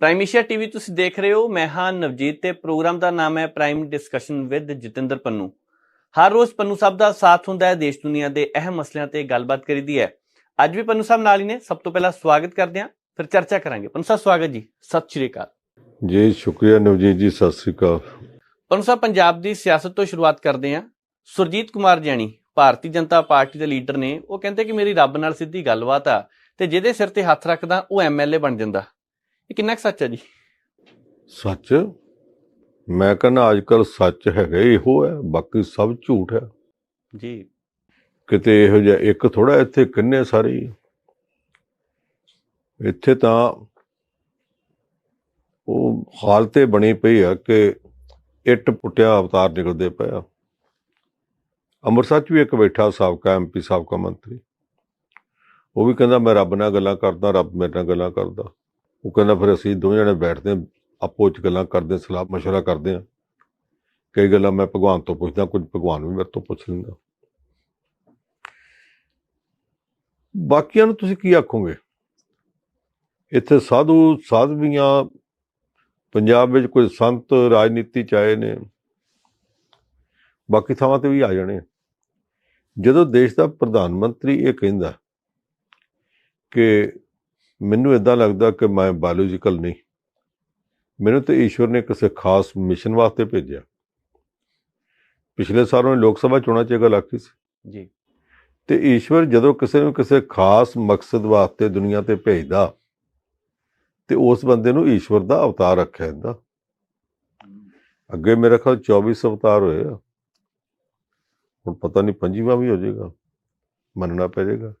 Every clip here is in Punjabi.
ਪ੍ਰਾਈਮ ਏਸ਼ੀਆ ਟੀਵੀ ਤੁਸੀਂ ਦੇਖ ਰਹੇ ਹੋ ਮੈਂ ਹਾਂ ਨਵਜੀਤ ਤੇ ਪ੍ਰੋਗਰਾਮ ਦਾ ਨਾਮ ਹੈ prime discussion with Jatinder Pannu. ਹਰ ਰੋਜ਼ ਪੰਨੂ ਸਾਹਿਬ ਦਾ ਸਾਥ ਹੁੰਦਾ ਹੈ ਦੇਸ਼ ਦੁਨੀਆ ਦੇ ਅਹਿਮ ਮਸਲਿਆਂ ਤੇ ਗੱਲਬਾਤ ਕਰੀਦੀ ਹੈ। ਅੱਜ ਵੀ ਪੰਨੂ ਸਾਹਿਬ ਨਾਲ ਹੀ ਨੇ ਸਭ ਤੋਂ ਪਹਿਲਾਂ ਸਵਾਗਤ ਕਰਦੇ ਹਾਂ ਫਿਰ ਚਰਚਾ ਕਰਾਂਗੇ। ਪੰਨੂ ਸਾਹਿਬ ਸਵਾਗਤ ਜੀ। ਸਤਿ ਸ਼੍ਰੀ ਅਕਾਲ। ਜੀ ਸ਼ੁਕਰੀਆ ਨਵਜੀਤ ਜੀ ਸਤਿ ਸ੍ਰੀ ਅਕਾਲ। ਪੰਨੂ ਸਾਹਿਬ ਪੰਜਾਬ ਦੀ ਸਿਆਸਤ ਤੋਂ ਸ਼ੁਰੂਆਤ ਕਰਦੇ ਹਾਂ। ਸੁਰਜੀਤ ਕੁਮਾਰ ਜੈਣੀ ਭਾਰਤੀ ਜਨਤਾ ਪਾਰਟੀ ਦੇ ਲੀਡਰ ਨੇ ਉਹ ਕਹਿੰਦੇ ਕਿ ਮੇਰੀ ਰੱਬ ਨਾਲ ਸਿੱਧੀ ਗੱਲਬਾਤ ਆ ਤੇ ਜਿਹਦੇ ਸਿਰ ਤੇ ਹੱਥ ਰੱਖਦਾ ਉਹ ਐਮਐਲਏ ਬਣ ਜਾਂਦਾ। ਇਹ ਕਿੰਨਾ ਕੁ ਸੱਚ ਹੈ ਜੀ? ਸੱਚ? ਮੈਂ ਕਹਿੰਦਾ ਅੱਜ ਕੱਲ ਸੱਚ ਹੈਗਾ ਇਹੋ ਹੈ ਬਾਕੀ ਸਭ ਝੂਠ ਹੈ। ਜੀ। ਕਿਤੇ ਇਹੋ ਜਿਹਾ ਇੱਕ ਥੋੜਾ ਇੱਥੇ ਕਿੰਨੇ ਸਾਰੇ। ਇੱਥੇ ਤਾਂ ਉਹ ਹਾਲਤੇ ਬਣੀ ਪਈ ਆ ਕਿ ਇੱਟ ਪੁੱਟਿਆ ਅਵਤਾਰ ਨਿਕਲਦੇ ਪਿਆ ਅੰਮ੍ਰਿਤਸਰ ਚ ਵੀ ਇੱਕ ਬੈਠਾ ਸਾਬਕਾ ਐਮਪੀ ਸਾਬਕਾ ਮੰਤਰੀ। ਉਹ ਵੀ ਕਹਿੰਦਾ ਮੈਂ ਰੱਬ ਨਾਲ ਗੱਲਾਂ ਕਰਦਾ ਰੱਬ ਮੇਰੇ ਨਾਲ ਗੱਲਾਂ ਕਰਦਾ। ਉਹ ਕਹਿੰਦਾ ਫਿਰ ਅਸੀਂ ਦੋਵੇਂ ਜਣੇ ਬੈਠਦੇ ਹਾਂ, ਆਪੋ ਚ ਗੱਲਾਂ ਕਰਦੇ ਸਲਾਹ ਮਸ਼ਵਰਾ ਕਰਦੇ ਹਾਂ। ਕਈ ਗੱਲਾਂ ਮੈਂ ਭਗਵਾਨ ਤੋਂ ਪੁੱਛਦਾ, ਕੁਝ ਭਗਵਾਨ ਵੀ ਮੇਰੇ ਤੋਂ ਪੁੱਛ ਲੈਂਦਾ। ਬਾਕੀਆਂ ਨੂੰ ਤੁਸੀਂ ਕੀ ਆਖੋਗੇ? ਇੱਥੇ ਸਾਧੂ ਸਾਧਵੀਆਂ, ਪੰਜਾਬ ਵਿੱਚ ਕੋਈ ਸੰਤ ਰਾਜਨੀਤੀ ਚ ਆਏ ਨੇ, ਬਾਕੀ ਥਾਵਾਂ ਤੇ ਵੀ ਆ ਜਾਣੇ ਜਦੋਂ ਦੇਸ਼ ਦਾ ਪ੍ਰਧਾਨ ਮੰਤਰੀ ਇਹ ਕਹਿੰਦਾ ਕਿ ਮੈਨੂੰ ਇਦਾਂ ਲੱਗਦਾ ਕਿ ਮੈਂ ਬਾਇਓਲੋਜੀਕਲ ਨਹੀਂ। ਮੈਨੂੰ ਤੇ ਈਸ਼ਵਰ ਨੇ ਕਿਸੇ ਖਾਸ ਮਿਸ਼ਨ ਵਾਸਤੇ ਭੇਜਿਆ। ਪਿਛਲੇ ਸਾਲ ਉਹਨੇ ਲੋਕ ਸਭਾ ਚੋਣਾਂ 'ਚ ਇਹ ਗੱਲ ਆਖੀ ਸੀ। ਜੀ। ਤੇ ਈਸ਼ਵਰ ਜਦੋਂ ਕਿਸੇ ਨੂੰ ਕਿਸੇ ਖਾਸ ਮਕਸਦ ਵਾਸਤੇ ਦੁਨੀਆ ਤੇ ਭੇਜਦਾ ਤੇ ਉਸ ਬੰਦੇ ਨੂੰ ਈਸ਼ਵਰ ਦਾ ਅਵਤਾਰ ਰੱਖਿਆ ਜਾਂਦਾ। ਅੱਗੇ ਮੇਰੇ ਖਿਆਲ 24 ਅਵਤਾਰ ਹੋਏ ਆ। ਹੁਣ ਪਤਾ ਨਹੀਂ ਪੰਜੀਵਾਂ ਵੀ ਹੋ ਜਾਏਗਾ। ਮੰਨਣਾ ਪਏਗਾ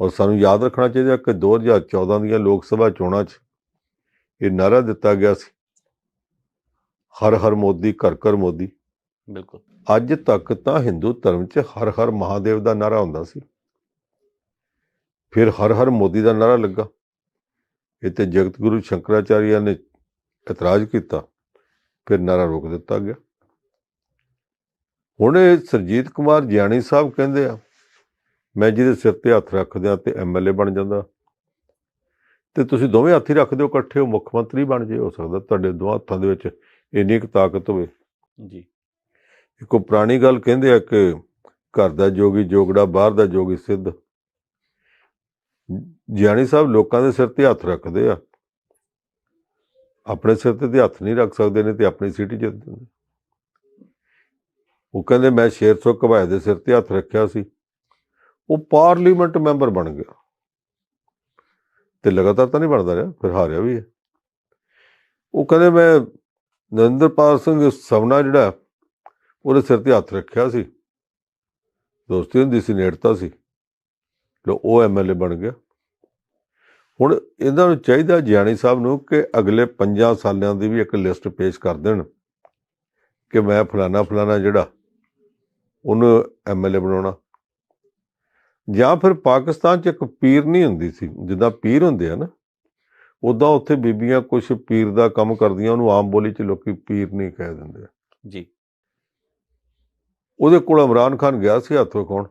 ਔਰ ਸਾਨੂੰ ਯਾਦ ਰੱਖਣਾ ਚਾਹੀਦਾ ਕਿ 2014 ਦੀਆਂ ਲੋਕ ਸਭਾ ਚੋਣਾਂ 'ਚ ਇਹ ਨਾਰਾ ਦਿੱਤਾ ਗਿਆ ਸੀ। ਹਰ ਹਰ ਮੋਦੀ ਘਰ ਘਰ ਮੋਦੀ। ਬਿਲਕੁਲ। ਅੱਜ ਤੱਕ ਤਾਂ ਹਿੰਦੂ ਧਰਮ 'ਚ ਹਰ ਹਰ ਮਹਾਦੇਵ ਦਾ ਨਾਰਾ ਹੁੰਦਾ ਸੀ। ਫਿਰ ਹਰ ਹਰ ਮੋਦੀ ਦਾ ਨਾਰਾ ਲੱਗਾ। ਇਹ ਤੇ ਜਗਤ ਗੁਰੂ ਸ਼ੰਕਰਾਚਾਰੀਆ ਨੇ ਇਤਰਾਜ਼ ਕੀਤਾ। ਫਿਰ ਨਾਰਾ ਰੋਕ ਦਿੱਤਾ ਗਿਆ। ਹੁਣ ਇਹ ਸਰਜੀਤ ਕੁਮਾਰ ਜਿਆਣੀ ਸਾਹਿਬ ਕਹਿੰਦੇ ਆ ਮੈਂ ਜਿਹਦੇ ਸਿਰ ਤੇ ਹੱਥ ਰੱਖਦਿਆਂ ਤੇ ਐਮਐਲਏ ਬਣ ਜਾਂਦਾ। ਤੇ ਤੁਸੀਂ ਦੋਵੇਂ ਹੱਥ ਹੀ ਰੱਖਦੇ ਹੋ ਇਕੱਠੇ ਹੋ ਮੁੱਖ ਮੰਤਰੀ ਬਣ ਜੇ ਹੋ ਸਕਦਾ ਤੁਹਾਡੇ ਦੋਹਾਂ ਹੱਥਾਂ ਦੇ ਵਿੱਚ ਇੰਨੀ ਕੁ ਤਾਕਤ ਹੋਵੇ। ਜੀ। ਇੱਕੋ ਪੁਰਾਣੀ ਗੱਲ ਕਹਿੰਦੇ ਆ ਕਿ ਘਰ ਦਾ ਜੋਗੀ ਜੋਗੜਾ ਬਾਹਰ ਦਾ ਜੋਗੀ ਸਿੱਧ। ਜਿਆਣੀ ਸਾਹਿਬ ਲੋਕਾਂ ਦੇ ਸਿਰ ਤੇ ਹੱਥ ਰੱਖਦੇ ਆ। ਆਪਣੇ ਸਿਰ ਤੇ ਤੇ ਹੱਥ ਨਹੀਂ ਰੱਖ ਸਕਦੇ ਨੇ ਤੇ ਆਪਣੀ ਸਿਟੀ ਜਿੱਤ ਦਿੰਦੇ। ਉਹ ਕਹਿੰਦੇ ਮੈਂ ਸ਼ੇਰ ਸੋ ਘਬਾਏ ਦੇ ਸਿਰ ਤੇ ਹੱਥ ਰੱਖਿਆ ਸੀ। ਉਹ ਪਾਰਲੀਮੈਂਟ ਮੈਂਬਰ ਬਣ ਗਿਆ। ਤੇ ਲਗਾਤਾਰ ਤਾਂ ਨਹੀਂ ਬਣਦਾ ਰਿਹਾ, ਫਿਰ ਹਾਰਿਆ ਵੀ ਹੈ। ਉਹ ਕਹਿੰਦੇ ਮੈਂ ਨਰਿੰਦਰਪਾਲ ਸਿੰਘ ਸਵਨਾ ਜਿਹੜਾ, ਉਹਦੇ ਸਿਰ ਤੇ ਹੱਥ ਰੱਖਿਆ ਸੀ। ਦੋਸਤੀ ਹੁੰਦੀ ਸੀ, ਨੇੜਤਾ ਸੀ। ਲੋ, ਉਹ ਐਮਐਲਏ ਬਣ ਗਿਆ। ਹੁਣ ਇਹਨਾਂ ਨੂੰ ਚਾਹੀਦਾ ਜਿਆਣੀ ਸਾਹਿਬ ਨੂੰ ਕਿ ਅਗਲੇ 5 ਸਾਲਾਂ ਦੀ ਵੀ ਇੱਕ ਲਿਸਟ ਪੇਸ਼ ਕਰ ਦੇਣ ਕਿ ਮੈਂ ਫਲਾਣਾ ਫਲਾਣਾ ਜਿਹੜਾ, ਉਹਨੂੰ ਐਮਐਲਏ ਬਣਾਉਣਾ। ਜਾਂ ਫਿਰ ਪਾਕਿਸਤਾਨ 'ਚ ਇੱਕ ਪੀਰ ਨਹੀਂ ਹੁੰਦੀ ਸੀ ਜਿੱਦਾਂ ਪੀਰ ਹੁੰਦੇ ਆ ਨਾ ਉਦਾਂ ਉੱਥੇ ਬੀਬੀਆਂ ਕੁਝ ਪੀਰ ਦਾ ਕੰਮ ਕਰਦੀਆਂ ਉਹਨੂੰ ਆਮ ਬੋਲੀ 'ਚ ਲੋਕੀ ਪੀਰ ਨਹੀਂ ਕਹਿ ਦਿੰਦੇ। ਜੀ। ਉਹਦੇ ਕੋਲ ਇਮਰਾਨ ਖਾਨ ਗਿਆ ਸੀ ਹੱਥ ਵਿਖਾਉਣ।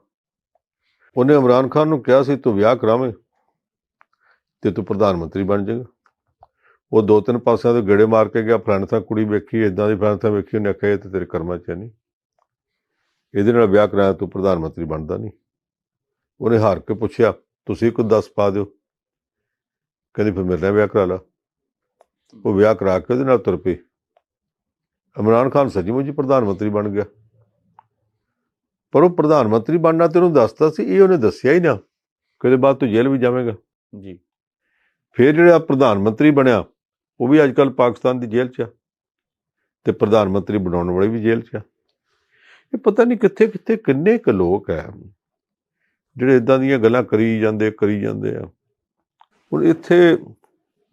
ਉਹਨੇ ਇਮਰਾਨ ਖਾਨ ਨੂੰ ਕਿਹਾ ਸੀ ਤੂੰ ਵਿਆਹ ਕਰਾਵੇਂ ਤੇ ਤੂੰ ਪ੍ਰਧਾਨ ਮੰਤਰੀ ਬਣ ਜਾਏਗਾ। ਉਹ ਦੋ ਤਿੰਨ ਪਾਸਿਆਂ ਤੋਂ ਗੇੜੇ ਮਾਰ ਕੇ ਗਿਆ ਫਲਾਣੇ ਥਾਂ ਕੁੜੀ ਵੇਖੀ ਇਦਾਂ ਦੀ ਫਲਾਣੇ ਥਾਂ ਵੇਖੀ ਉਹਨੇ ਆਖਿਆ ਤੇ ਤੇਰੇ ਕਰਮਾਂ 'ਚ ਨਹੀਂ। ਇਹਦੇ ਨਾਲ ਵਿਆਹ ਕਰਾਇਆ ਤੂੰ ਪ੍ਰਧਾਨ ਮੰਤਰੀ ਬਣਦਾ ਨਹੀਂ। ਉਹਨੇ ਹਾਰ ਕੇ ਪੁੱਛਿਆ ਤੁਸੀਂ ਕੋਈ ਦੱਸ ਪਾ ਦਿਓ? ਕਹਿੰਦੀ ਫਿਰ ਮੇਰੇ ਨਾਲ ਵਿਆਹ ਕਰਾ ਲਾ। ਉਹ ਵਿਆਹ ਕਰਾ ਕੇ ਉਹਦੇ ਨਾਲ ਤੁਰ ਪਈ। ਇਮਰਾਨ ਖਾਨ ਸੱਚੀ ਪ੍ਰਧਾਨ ਮੰਤਰੀ ਬਣ ਗਿਆ। ਪਰ ਉਹ ਪ੍ਰਧਾਨ ਮੰਤਰੀ ਬਣਨਾ ਤੇ ਉਹਨੂੰ ਦੱਸਦਾ ਸੀ ਇਹ ਉਹਨੇ ਦੱਸਿਆ ਹੀ ਨਾ। ਕਿਤੇ ਬਾਅਦ ਤੂੰ ਜੇਲ੍ਹ ਵੀ ਜਾਵੇਂਗਾ। ਜੀ। ਫਿਰ ਜਿਹੜਾ ਪ੍ਰਧਾਨ ਮੰਤਰੀ ਬਣਿਆ ਉਹ ਵੀ ਅੱਜਕੱਲ ਪਾਕਿਸਤਾਨ ਦੀ ਜੇਲ੍ਹ 'ਚ ਆ। ਤੇ ਪ੍ਰਧਾਨ ਮੰਤਰੀ ਬਣਾਉਣ ਵਾਲੇ ਵੀ ਜੇਲ੍ਹ 'ਚ ਆ। ਇਹ ਪਤਾ ਨਹੀਂ ਕਿੱਥੇ ਕਿੱਥੇ ਕਿੰਨੇ ਕੁ ਲੋਕ ਹੈ ਜਿਹੜੇ ਇਦਾਂ ਦੀਆਂ ਗੱਲਾਂ ਕਰੀ ਜਾਂਦੇ ਕਰੀ ਜਾਂਦੇ ਆ। ਹੁਣ ਇੱਥੇ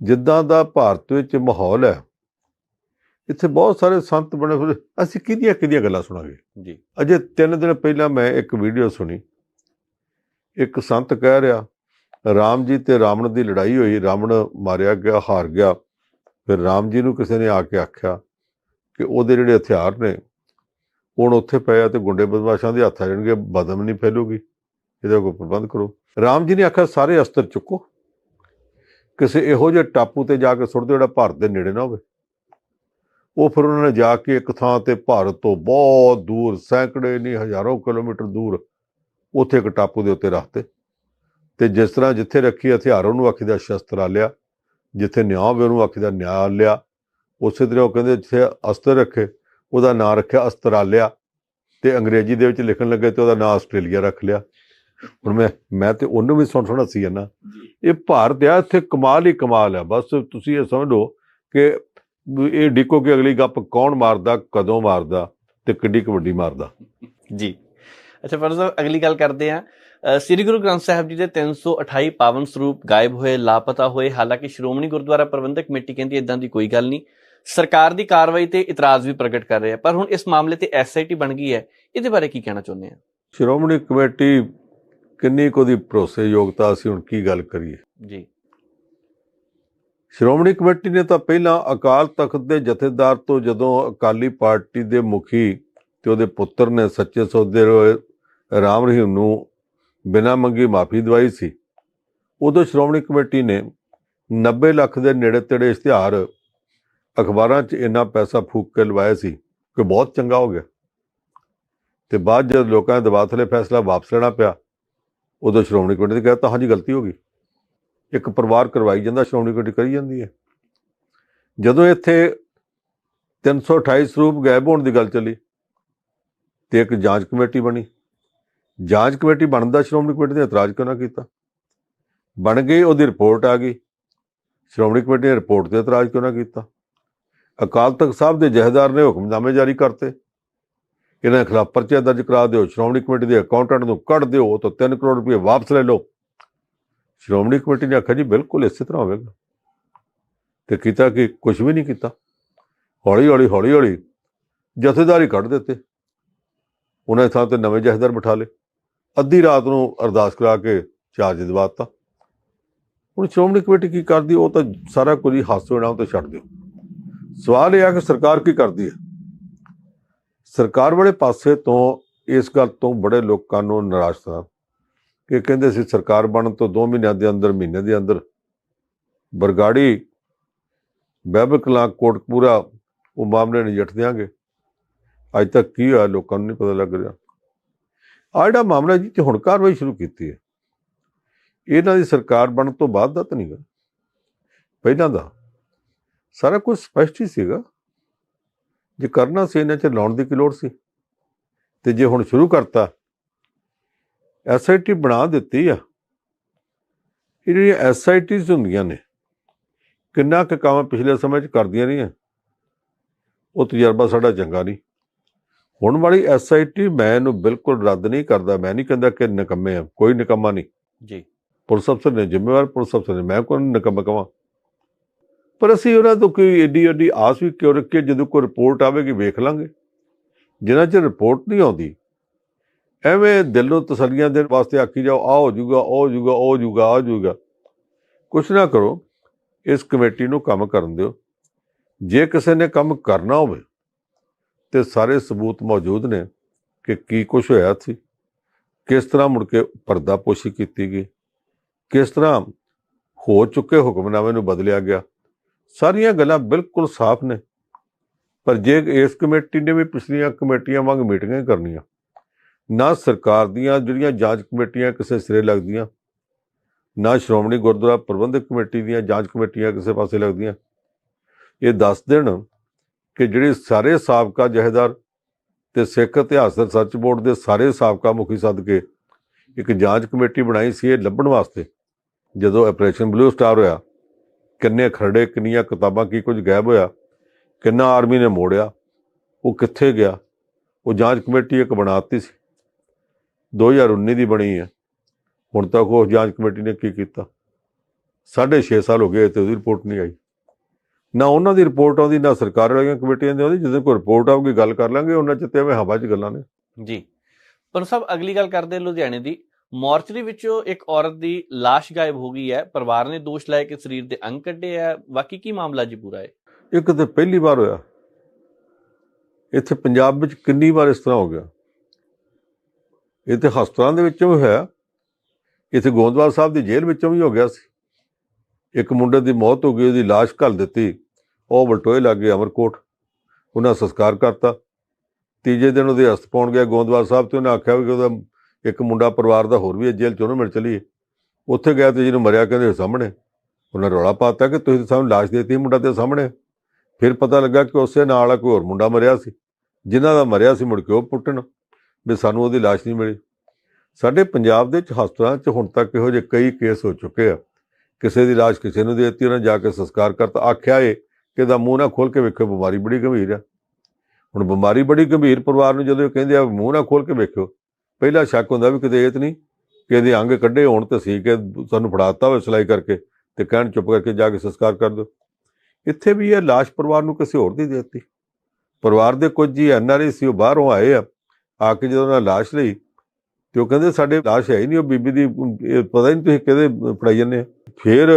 ਜਿੱਦਾਂ ਦਾ ਭਾਰਤ ਵਿੱਚ ਮਾਹੌਲ ਹੈ ਇੱਥੇ ਬਹੁਤ ਸਾਰੇ ਸੰਤ ਬਣੇ ਹੋਏ ਅਸੀਂ ਕਿਹਦੀਆਂ ਕਿਹਦੀਆਂ ਗੱਲਾਂ ਸੁਣਾਂਗੇ? ਜੀ। ਅਜੇ ਤਿੰਨ ਦਿਨ ਪਹਿਲਾਂ ਮੈਂ ਇੱਕ ਵੀਡੀਓ ਸੁਣੀ। ਇੱਕ ਸੰਤ ਕਹਿ ਰਿਹਾ ਰਾਮ ਜੀ ਤੇ ਰਾਵਣ ਦੀ ਲੜਾਈ ਹੋਈ ਰਾਵਣ ਮਾਰਿਆ ਗਿਆ ਹਾਰ ਗਿਆ। ਫਿਰ ਰਾਮ ਜੀ ਨੂੰ ਕਿਸੇ ਨੇ ਆ ਕੇ ਆਖਿਆ ਕਿ ਉਹਦੇ ਜਿਹੜੇ ਹਥਿਆਰ ਨੇ ਹੁਣ ਉੱਥੇ ਪਏ ਆ ਤੇ ਗੁੰਡੇ ਬਦਮਾਸ਼ਾਂ ਦੇ ਹੱਥ ਆ ਜਾਣਗੇ ਬਦਮ ਨਹੀਂ ਫੈਲੂਗੀ। ਇਹਦਾ ਕੋਈ ਪ੍ਰਬੰਧ ਕਰੋ। ਰਾਮ ਜੀ ਨੇ ਆਖਿਆ, ਸਾਰੇ ਅਸਤਰ ਚੁੱਕੋ। ਕਿਸੇ ਇਹੋ ਜਿਹੇ ਟਾਪੂ ਤੇ ਜਾ ਕੇ ਸੁੱਟ ਦਿਓ ਜਿਹੜਾ ਭਾਰਤ ਦੇ ਨੇੜੇ ਨਾ ਹੋਵੇ। ਉਹ ਫਿਰ ਉਹਨਾਂ ਨੇ ਜਾ ਕੇ ਇੱਕ ਥਾਂ ਤੇ ਭਾਰਤ ਤੋਂ ਬਹੁਤ ਦੂਰ, ਸੈਂਕੜੇ ਨਹੀਂ, ਹਜ਼ਾਰਾਂ ਕਿਲੋਮੀਟਰ ਦੂਰ, ਉੱਥੇ ਇੱਕ ਟਾਪੂ ਦੇ ਉੱਤੇ ਰੱਖਤੇ। ਤੇ ਜਿਸ ਤਰ੍ਹਾਂ ਜਿੱਥੇ ਰੱਖੀ, ਹਥਿਆਰ ਉਹਨੂੰ ਆਖੀਦਾ ਸ਼ਸਤਰ ਲਿਆ। ਜਿੱਥੇ ਨਿਆਂ ਹੋਵੇ ਉਹਨੂੰ ਆਖੀਦਾ ਨਿਆਂ ਲਿਆ। ਉਸੇ ਤਰ੍ਹਾਂ ਉਹ ਕਹਿੰਦੇ, ਜਿੱਥੇ ਅਸਤਰ ਰੱਖੇ, ਉਹਦਾ ਨਾਂ ਰੱਖਿਆ ਅਸਤਰਾਲਿਆ। ਤੇ ਅੰਗਰੇਜ਼ੀ ਦੇ ਵਿੱਚ ਲਿਖਣ ਲੱਗੇ ਤੇ ਉਹਦਾ ਨਾਂ ਆਸਟ੍ਰੇਲੀਆ ਰੱਖ ਲਿਆ। ਹੁਣ ਮੈਂ ਮੈਂ ਤੇ ਉਹਨੂੰ ਵੀ ਸੁਣ ਸੁਣਾ ਸੀ ਨਾ ਇਹ ਭਾਰਤ ਆ ਇੱਥੇ ਕਮਾਲ ਹੀ ਕਮਾਲ ਆ। ਬਸ ਤੁਸੀਂ ਇਹ ਸਮਝ ਲਓ ਕਿ ਇਹ ਡਿੱਕੋ ਕਿ ਅਗਲੀ ਗੱਪ ਕੌਣ ਮਾਰਦਾ ਕਦੋਂ ਮਾਰਦਾ ਤੇ ਕਿੱਡੀ ਕੁ ਵੱਡੀ ਮਾਰਦਾ। ਜੀ। ਅੱਛਾ ਫਰਜ਼ ਅਗਲੀ ਗੱਲ ਕਰਦੇ ਅ, ਸ੍ਰੀ ਗੁਰੂ ਗ੍ਰੰਥ ਸਾਹਿਬ ਜੀ ਦੇ 328 ਪਾਵਨ ਸਰੂਪ ਗਾਇਬ ਹੋਏ ਲਾਪਤਾ ਹੋਏ ਹਾਲਾਂਕਿ ਸ਼੍ਰੋਮਣੀ ਗੁਰਦੁਆਰਾ ਪ੍ਰਬੰਧਕ ਕਮੇਟੀ ਕਹਿੰਦੀ ਇਦਾਂ ਦੀ ਕੋਈ ਗੱਲ ਨਹੀਂ। ਸਰਕਾਰ ਦੀ ਕਾਰਵਾਈ ਤੇ ਇਤਰਾਜ਼ ਵੀ ਪ੍ਰਗਟ ਕਰ ਰਹੇ ਆ। ਪਰ ਹੁਣ ਇਸ ਮਾਮਲੇ ਤੇ ਐਸਆਈਟੀ ਬਣ ਗਈ ਹੈ। ਇਹਦੇ ਬਾਰੇ ਕੀ ਕਹਿਣਾ ਚਾਹੁੰਦੇ ਆ? ਸ਼੍ਰੋਮਣੀ ਕਮੇਟੀ ਕਿੰਨੀ ਕੁ ਦੀ ਭਰੋਸੇਯੋਗਤਾ ਅਸੀਂ ਹੁਣ ਕੀ ਗੱਲ ਕਰੀਏ? ਜੀ। ਸ਼੍ਰੋਮਣੀ ਕਮੇਟੀ ਨੇ ਤਾਂ ਪਹਿਲਾਂ ਅਕਾਲ ਤਖਤ ਦੇ ਜਥੇਦਾਰ ਤੋਂ ਜਦੋਂ ਅਕਾਲੀ ਪਾਰਟੀ ਦੇ ਮੁਖੀ ਤੇ ਉਹਦੇ ਪੁੱਤਰ ਨੇ ਸੱਚੇ ਸੌਦੇ ਰਾਮ ਰਹੀਮ ਨੂੰ ਬਿਨਾਂ ਮੰਗੀ ਮਾਫੀ ਦਵਾਈ ਸੀ ਉਦੋਂ ਸ਼੍ਰੋਮਣੀ ਕਮੇਟੀ ਨੇ 90 ਲੱਖ ਦੇ ਨੇੜੇ ਤੇੜੇ ਇਸ਼ਤਿਹਾਰ ਅਖਬਾਰਾਂ 'ਚ ਇੰਨਾ ਪੈਸਾ ਫੂਕ ਕੇ ਲਵਾਇਆ ਸੀ ਕਿ ਬਹੁਤ ਚੰਗਾ ਹੋ ਗਿਆ। ਤੇ ਬਾਅਦ ਜਦ ਲੋਕਾਂ ਦੇ ਦਬਾਅ ਥਲੇ ਫੈਸਲਾ ਵਾਪਸ ਲੈਣਾ ਪਿਆ ਉਦੋਂ ਸ਼੍ਰੋਮਣੀ ਕਮੇਟੀ ਨੇ ਕਿਹਾ, ਤਾਂ ਹਾਂਜੀ, ਗਲਤੀ ਹੋ ਗਈ। ਇੱਕ ਪਰਿਵਾਰ ਕਰਵਾਈ ਜਾਂਦਾ, ਸ਼੍ਰੋਮਣੀ ਕਮੇਟੀ ਕਰੀ ਜਾਂਦੀ ਹੈ। ਜਦੋਂ ਇੱਥੇ 328 ਸਰੂਪ ਗਾਇਬ ਹੋਣ ਦੀ ਗੱਲ ਚੱਲੀ, ਤੇ ਇੱਕ ਜਾਂਚ ਕਮੇਟੀ ਬਣੀ। ਜਾਂਚ ਕਮੇਟੀ ਬਣਦਾ ਸ਼੍ਰੋਮਣੀ ਕਮੇਟੀ ਨੇ ਇਤਰਾਜ਼ ਕਿਉਂ ਨਾ ਕੀਤਾ? ਬਣ ਗਈ, ਉਹਦੀ ਰਿਪੋਰਟ ਆ ਗਈ। ਸ਼੍ਰੋਮਣੀ ਕਮੇਟੀ ਨੇ ਰਿਪੋਰਟ ਤੇ ਇਤਰਾਜ਼ ਕਿਉਂ ਨਾ ਕੀਤਾ? ਅਕਾਲ ਤਖਤ ਸਾਹਿਬ ਦੇ ਜਹੇਦਾਰ ਨੇ ਹੁਕਮਨਾਮੇ ਜਾਰੀ ਕਰਤੇ। ਇਹਨਾਂ ਖਿਲਾਫ ਪਰਚੇ ਦਰਜ ਕਰਾ ਦਿਓ। ਸ਼੍ਰੋਮਣੀ ਕਮੇਟੀ ਦੇ ਅਕਾਊਂਟੈਂਟ ਨੂੰ ਕੱਢ ਦਿਓ ਉਹ ਤੋਂ 3 ਕਰੋੜ ਰੁਪਏ ਵਾਪਸ ਲੈ ਲਓ। ਸ਼੍ਰੋਮਣੀ ਕਮੇਟੀ ਨੇ ਆਖਿਆ ਜੀ, ਬਿਲਕੁਲ ਇਸੇ ਤਰ੍ਹਾਂ ਹੋਵੇਗਾ। ਤੇ ਕੀਤਾ ਕਿ? ਕੁਝ ਵੀ ਨਹੀਂ ਕੀਤਾ। ਹੌਲੀ ਹੌਲੀ ਹੌਲੀ ਹੌਲੀ ਜਥੇਦਾਰੀ ਕੱਢ ਦਿੱਤੇ। ਉਹਨਾਂ ਦੇ ਥਾਂ ਤੇ ਨਵੇਂ ਜਥੇਦਾਰ ਬਿਠਾ ਲਏ। ਅੱਧੀ ਰਾਤ ਨੂੰ ਅਰਦਾਸ ਕਰਾ ਕੇ ਚਾਰਜ ਦਿਵਾਤਾ। ਹੁਣ ਸ਼੍ਰੋਮਣੀ ਕਮੇਟੀ ਕੀ ਕਰਦੀ? ਉਹ ਤਾਂ ਸਾਰਾ ਕੁਝ ਹੀ ਹਾਸੋ ਨਾਲ ਤੇ ਛੱਡ ਦਿਓ। ਸਵਾਲ ਇਹ ਆ ਕਿ ਸਰਕਾਰ ਕੀ ਕਰਦੀ ਹੈ? ਸਰਕਾਰ ਵਾਲੇ ਪਾਸੇ ਤੋਂ ਇਸ ਗੱਲ ਤੋਂ ਬੜੇ ਲੋਕਾਂ ਨੂੰ ਨਿਰਾਸ਼ਤਾ ਕਿ ਕਹਿੰਦੇ ਸੀ ਸਰਕਾਰ ਬਣਨ ਤੋਂ 2 ਮਹੀਨਿਆਂ ਦੇ ਅੰਦਰ, ਮਹੀਨੇ ਦੇ ਅੰਦਰ ਬਰਗਾੜੀ ਬਹਿਬਲ ਕਲਾਂ ਕੋਟਕਪੂਰਾ ਉਹ ਮਾਮਲੇ ਨਿਜਟ ਦਿਆਂਗੇ। ਅੱਜ ਤੱਕ ਕੀ ਹੋਇਆ ਲੋਕਾਂ ਨੂੰ ਨਹੀਂ ਪਤਾ ਲੱਗ ਰਿਹਾ। ਆਹ ਜਿਹੜਾ ਮਾਮਲਾ ਜੀ, ਤੇ ਹੁਣ ਕਾਰਵਾਈ ਸ਼ੁਰੂ ਕੀਤੀ ਹੈ। ਇਹਨਾਂ ਦੀ ਸਰਕਾਰ ਬਣਨ ਤੋਂ ਬਾਅਦ ਦਾ ਤਾਂ ਨਹੀਂ ਗਾ ਪਹਿਲਾਂ ਦਾ ਸਾਰਾ ਕੁਝ ਸਪਸ਼ਟ ਹੀ ਸੀਗਾ। ਜੇ ਕਰਨਾ ਸੀ ਇਹਨਾਂ ਚ ਲਾਉਣ ਦੀ ਕੀ ਲੋੜ ਸੀ? ਤੇ ਜੇ ਹੁਣ ਸ਼ੁਰੂ ਕਰਤਾ ਐਸਆਈਟੀ ਬਣਾ ਦਿੱਤੀ ਆ। ਇਹ ਜਿਹੜੀਆਂ ਐਸਆਈਟੀਜ਼ ਹੁੰਦੀਆਂ ਨੇ ਕਿੰਨਾ ਕੁ ਕੰਮ ਪਿਛਲੇ ਸਮੇਂ 'ਚ ਕਰਦੀਆਂ ਰਹੀਆਂ? ਉਹ ਤਜਰਬਾ ਸਾਡਾ ਚੰਗਾ ਨਹੀਂ। ਹੁਣ ਵਾਲੀ ਐਸਆਈਟੀ ਮੈਂ ਇਹਨੂੰ ਬਿਲਕੁਲ ਰੱਦ ਨਹੀਂ ਕਰਦਾ। ਮੈਂ ਨਹੀਂ ਕਹਿੰਦਾ ਕਿ ਨਿਕੰਮੇ ਆ ਕੋਈ ਨਿਕੰਮਾ ਨਹੀਂ। ਜੀ। ਪੁਲਿਸ ਅਫਸਰ ਨੇ ਜ਼ਿੰਮੇਵਾਰ ਪੁਲਿਸ ਅਫਸਰ ਨੇ ਮੈਂ ਕੋਈ ਨਿਕੰਮਾ ਕਵਾਂ? ਪਰ ਅਸੀਂ ਉਹਨਾਂ ਤੋਂ ਕੋਈ ਏਡੀ ਏਡੀ ਆਸ ਵੀ ਕਿਉਂ ਰੱਖੀਏ? ਜਦੋਂ ਕੋਈ ਰਿਪੋਰਟ ਆਵੇਗੀ ਵੇਖ ਲਾਂਗੇ। ਜਿਨ੍ਹਾਂ 'ਚ ਰਿਪੋਰਟ ਨਹੀਂ ਆਉਂਦੀ, ਐਵੇਂ ਦਿਲ ਨੂੰ ਤਸੱਲੀਆਂ ਦੇਣ ਵਾਸਤੇ ਆਖੀ ਜਾਓ ਆ ਹੋ ਜੂਗਾ ਉਹ ਹੋ ਜੂਗਾ ਉਹ ਹੋ ਜੂਗਾ ਆ ਹੋ ਜੂਗਾ ਕੁਛ ਨਾ ਕਰੋ, ਇਸ ਕਮੇਟੀ ਨੂੰ ਕੰਮ ਕਰਨ ਦਿਓ। ਜੇ ਕਿਸੇ ਨੇ ਕੰਮ ਕਰਨਾ ਹੋਵੇ, ਤੇ ਸਾਰੇ ਸਬੂਤ ਮੌਜੂਦ ਨੇ ਕਿ ਕੀ ਕੁਛ ਹੋਇਆ ਸੀ, ਕਿਸ ਤਰ੍ਹਾਂ ਮੁੜ ਕੇ ਪਰਦਾਪੋਸ਼ੀ ਕੀਤੀ ਗਈ, ਕਿਸ ਤਰ੍ਹਾਂ ਹੋ ਚੁੱਕੇ ਹੁਕਮਨਾਮੇ ਨੂੰ ਬਦਲਿਆ ਗਿਆ। ਸਾਰੀਆਂ ਗੱਲਾਂ ਬਿਲਕੁਲ ਸਾਫ਼ ਨੇ। ਪਰ ਜੇ ਇਸ ਕਮੇਟੀ ਨੇ ਵੀ ਪਿਛਲੀਆਂ ਕਮੇਟੀਆਂ ਵਾਂਗ ਮੀਟਿੰਗਾਂ ਕਰਨੀਆਂ, ਨਾ ਸਰਕਾਰ ਦੀਆਂ ਜਿਹੜੀਆਂ ਜਾਂਚ ਕਮੇਟੀਆਂ ਕਿਸੇ ਸਿਰੇ ਲੱਗਦੀਆਂ, ਨਾ ਸ਼੍ਰੋਮਣੀ ਗੁਰਦੁਆਰਾ ਪ੍ਰਬੰਧਕ ਕਮੇਟੀ ਦੀਆਂ ਜਾਂਚ ਕਮੇਟੀਆਂ ਕਿਸੇ ਪਾਸੇ ਲੱਗਦੀਆਂ, ਇਹ ਦੱਸ ਦੇਣ ਕਿ ਜਿਹੜੇ ਸਾਰੇ ਸਾਬਕਾ ਜਹੇਦਾਰ ਤੇ ਸਿੱਖ ਇਤਿਹਾਸ ਰਿਸਰਚ ਬੋਰਡ ਦੇ ਸਾਰੇ ਸਾਬਕਾ ਮੁਖੀ ਸਦਕੇ ਇੱਕ ਜਾਂਚ ਕਮੇਟੀ ਬਣਾਈ ਸੀ ਇਹ ਲੱਭਣ ਵਾਸਤੇ, ਜਦੋਂ ਆਪਰੇਸ਼ਨ ਬਲੂ ਸਟਾਰ ਹੋਇਆ। ਕਿੰਨੇ ਖਰੜੇ, ਕਿੰਨੀਆਂ ਕਿਤਾਬਾਂ, ਕੀ ਕੁਝ ਗਾਇਬ ਹੋਇਆ, ਕਿੰਨਾ ਆਰਮੀ ਨੇ ਮੋੜਿਆ, ਉਹ ਕਿੱਥੇ ਗਿਆ? ਉਹ ਜਾਂਚ ਕਮੇਟੀ ਇੱਕ ਬਣਾਤੀ ਸੀ। 2019 ਦੀ ਬਣੀ ਹੈ। ਹੁਣ ਤੱਕ ਉਹ ਜਾਂਚ ਕਮੇਟੀ ਨੇ ਕੀ ਕੀਤਾ? ਸਾਢੇ 6 ਸਾਲ ਹੋ ਗਏ ਤੇ ਉਹਦੀ ਰਿਪੋਰਟ ਨਹੀਂ ਆਈ। ਨਾ ਉਹਨਾਂ ਦੀ ਰਿਪੋਰਟ ਆਉਂਦੀ, ਨਾ ਸਰਕਾਰ ਵਾਲੀਆਂ ਕਮੇਟੀਆਂ ਦੀ ਆਉਂਦੀ ਜਦੋਂ ਕੋਈ ਰਿਪੋਰਟ ਆਊਗੀ, ਗੱਲ ਕਰ ਲਾਂਗੇ, ਉਹਨਾਂ ਚ ਤੇ ਐਵੇਂ ਹਵਾ 'ਚ ਗੱਲਾਂ ਨੇ। ਜੀ। ਪਰ ਸਾਹਿਬ ਅਗਲੀ ਗੱਲ ਕਰਦੇ ਲੁਧਿਆਣੇ ਦੀ। ਮੋਰਚਰੀ ਵਿੱਚੋਂ ਇੱਕ ਔਰਤ ਦੀ লাশ ਗਾਇਬ ਹੋ ਗਈ ਹੈ। ਪਰਿਵਾਰ ਨੇ ਦੋਸ਼ ਲਾਇਆ ਕਿ ਸਰੀਰ ਦੇ ਅੰਗ ਕੱਢੇ ਆ। ਬਾਕੀ ਕੀ ਮਾਮਲਾ ਜੀ ਪੂਰਾ ਹੈ? ਇੱਕ ਤੇ ਪਹਿਲੀ ਵਾਰ ਹੋਇਆ। ਇੱਥੇ ਪੰਜਾਬ ਵਿੱਚ ਕਿੰਨੀ ਵਾਰ ਇਸ ਤਰ੍ਹਾਂ ਹੋ ਗਿਆ? ਇਹ ਤੇ ਹਸਪਤਾਲਾਂ ਦੇ ਵਿੱਚੋਂ ਵੀ ਹੋਇਆ। ਇੱਥੇ ਗੋਂਦਵਾਲ ਸਾਹਿਬ ਦੀ ਜੇਲ੍ਹ ਵਿੱਚੋਂ ਵੀ ਹੋ ਗਿਆ ਸੀ। ਇੱਕ ਮੁੰਡੇ ਦੀ ਮੌਤ ਹੋ ਗਈ, ਉਹਦੀ ਲਾਸ਼ ਘੱਲ ਦਿੱਤੀ। ਉਹ ਬਲਟੋਏ ਲੱਗ ਅਮਰਕੋਟ। ਉਹਨਾਂ ਸੰਸਕਾਰ ਕਰਤਾ। ਤੀਜੇ ਦਿਨ ਉਹਦੇ ਹਸਤ ਪਾਉਣ ਗਿਆ ਗੋਂਦਵਾਲ ਸਾਹਿਬ ਤੇ ਉਹਨੇ ਆਖਿਆ ਵੀ ਕਿ ਉਹਦਾ ਇੱਕ ਮੁੰਡਾ ਪਰਿਵਾਰ ਦਾ ਹੋਰ ਵੀ ਹੈ, ਜੇਲ੍ਹ ਚੋਂ ਮਿਲ ਚਲੀ ਉੱਥੇ ਗਿਆ ਤੇ ਜਿਹਨੂੰ ਮਰਿਆ ਕਹਿੰਦੇ ਸਾਹਮਣੇ। ਉਹਨਾਂ ਰੌਲਾ ਪਾਤਾ ਕਿ ਤੁਸੀਂ ਤਾਂ ਸਾਨੂੰ ਲਾਸ਼ ਦੇਤੀ ਮੁੰਡਾ ਤੇ ਸਾਹਮਣੇ। ਫਿਰ ਪਤਾ ਲੱਗਾ ਕਿ ਉਸੇ ਨਾਲ ਆ ਕੋਈ ਹੋਰ ਮੁੰਡਾ ਮਰਿਆ ਸੀ। ਜਿਨ੍ਹਾਂ ਦਾ ਮਰਿਆ ਸੀ ਮੁੜ ਕੇ ਉਹ ਪੁੱਟਣ ਵੀ ਸਾਨੂੰ ਉਹਦੀ ਲਾਸ਼ ਨਹੀਂ ਮਿਲੀ। ਸਾਡੇ ਪੰਜਾਬ ਦੇ ਵਿੱਚ ਹਸਪਤਾਲਾਂ 'ਚ ਹੁਣ ਤੱਕ ਇਹੋ ਜਿਹੇ ਕਈ ਕੇਸ ਹੋ ਚੁੱਕੇ ਆ। ਕਿਸੇ ਦੀ ਲਾਸ਼ ਕਿਸੇ ਨੂੰ ਦੇ ਦਿੱਤੀ ਉਹਨਾਂ ਜਾ ਕੇ ਸੰਸਕਾਰ ਕਰਤਾ। ਆਖਿਆ ਏ ਕਿ ਦਾ ਮੂੰਹ ਨਾ ਖੋਲ ਕੇ ਵੇਖੋ ਬਿਮਾਰੀ ਬੜੀ ਗੰਭੀਰ ਆ। ਹੁਣ ਬਿਮਾਰੀ ਬੜੀ ਗੰਭੀਰ ਪਰਿਵਾਰ ਨੂੰ ਜਦੋਂ ਇਹ ਕਹਿੰਦੇ ਆ ਮੂੰਹ ਨਾ ਖੋਲ ਕੇ ਵੇਖੋ ਪਹਿਲਾ ਸ਼ੱਕ ਹੁੰਦਾ ਵੀ ਕਿਤੇ ਇਹ ਤਾਂ ਨਹੀਂ ਕਿ ਇਹਦੇ ਅੰਗ ਕੱਢੇ ਹੋਣ ਤੇ ਸੀ ਕਿ ਸਾਨੂੰ ਫੜਾਤਾ ਹੋਵੇ ਸਿਲਾਈ ਕਰਕੇ ਤੇ ਕਹਿਣ ਚੁੱਪ ਕਰਕੇ ਜਾ ਕੇ ਸੰਸਕਾਰ ਕਰ ਦਿਓ। ਇੱਥੇ ਵੀ ਇਹ ਲਾਸ਼ ਪਰਿਵਾਰ ਨੂੰ ਕਿਸੇ ਹੋਰ ਦੀ ਦੇ ਦਿੱਤੀ। ਪਰਿਵਾਰ ਦੇ ਕੁਝ ਜੀ ਐਨਆਰਆਈ ਸੀ, ਉਹ ਬਾਹਰੋਂ ਆਏ ਆ ਆ ਕੇ ਜਦੋਂ ਉਹਨਾਂ ਲਾਸ਼ ਲਈ, ਤੇ ਉਹ ਕਹਿੰਦੇ ਸਾਡੇ ਲਾਸ਼ ਹੈ ਹੀ ਨਹੀਂ, ਉਹ ਬੀਬੀ ਦੀ, ਇਹ ਪਤਾ ਹੀ ਨਹੀਂ ਤੁਸੀਂ ਕਿਹਦੇ ਫੜਾਈ ਜਾਂਦੇ ਆ। ਫਿਰ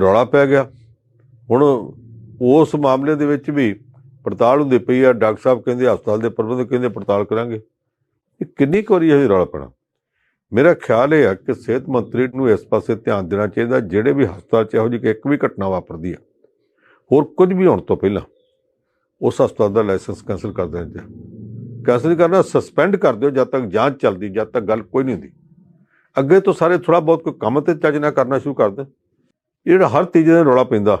ਰੌਲਾ ਪੈ ਗਿਆ। ਹੁਣ ਉਸ ਮਾਮਲੇ ਦੇ ਵਿੱਚ ਵੀ ਪੜਤਾਲ ਹੁੰਦੀ ਪਈ ਆ, ਡਾਕਟਰ ਸਾਹਿਬ ਕਹਿੰਦੇ ਹਸਪਤਾਲ ਦੇ ਪ੍ਰਬੰਧਕ ਕਹਿੰਦੇ ਪੜਤਾਲ ਕਰਾਂਗੇ। ਇਹ ਕਿੰਨੀ ਕੁ ਵਾਰੀ ਇਹ ਰੌਲਾ ਪੈਣਾ? ਮੇਰਾ ਖਿਆਲ ਇਹ ਹੈ ਕਿ ਸਿਹਤ ਮੰਤਰੀ ਨੂੰ ਇਸ ਪਾਸੇ ਧਿਆਨ ਦੇਣਾ ਚਾਹੀਦਾ, ਜਿਹੜੇ ਵੀ ਹਸਪਤਾਲ 'ਚ ਇਹੋ ਜਿਹੀ ਇੱਕ ਵੀ ਘਟਨਾ ਵਾਪਰਦੀ ਆ। ਹੋਰ ਕੁਝ ਵੀ ਹੋਣ ਤੋਂ ਪਹਿਲਾਂ ਉਸ ਹਸਪਤਾਲ ਦਾ ਲਾਇਸੈਂਸ ਕੈਂਸਲ ਕਰ ਦੇਣਾ ਚਾਹੀਦਾ। ਕੈਂਸਲ ਨਹੀਂ ਕਰਨਾ, ਸਸਪੈਂਡ ਕਰ ਦਿਓ ਜਦ ਤੱਕ ਜਾਂਚ ਚੱਲਦੀ, ਜਦ ਤੱਕ ਗੱਲ ਕੋਈ ਨਹੀਂ ਹੁੰਦੀ। ਅੱਗੇ ਤੋਂ ਸਾਰੇ ਥੋੜਾ ਬਹੁਤ ਕੋਈ ਕੰਮ ਤੇ ਚੱਜ ਨਾ ਕਰਨਾ ਸ਼ੁਰੂ ਕਰ ਦੇਣ ਇਹ ਜਿਹੜਾ ਹਰ ਤੀਜੇ ਦਿਨ ਰੌਲਾ ਪੈਂਦਾ,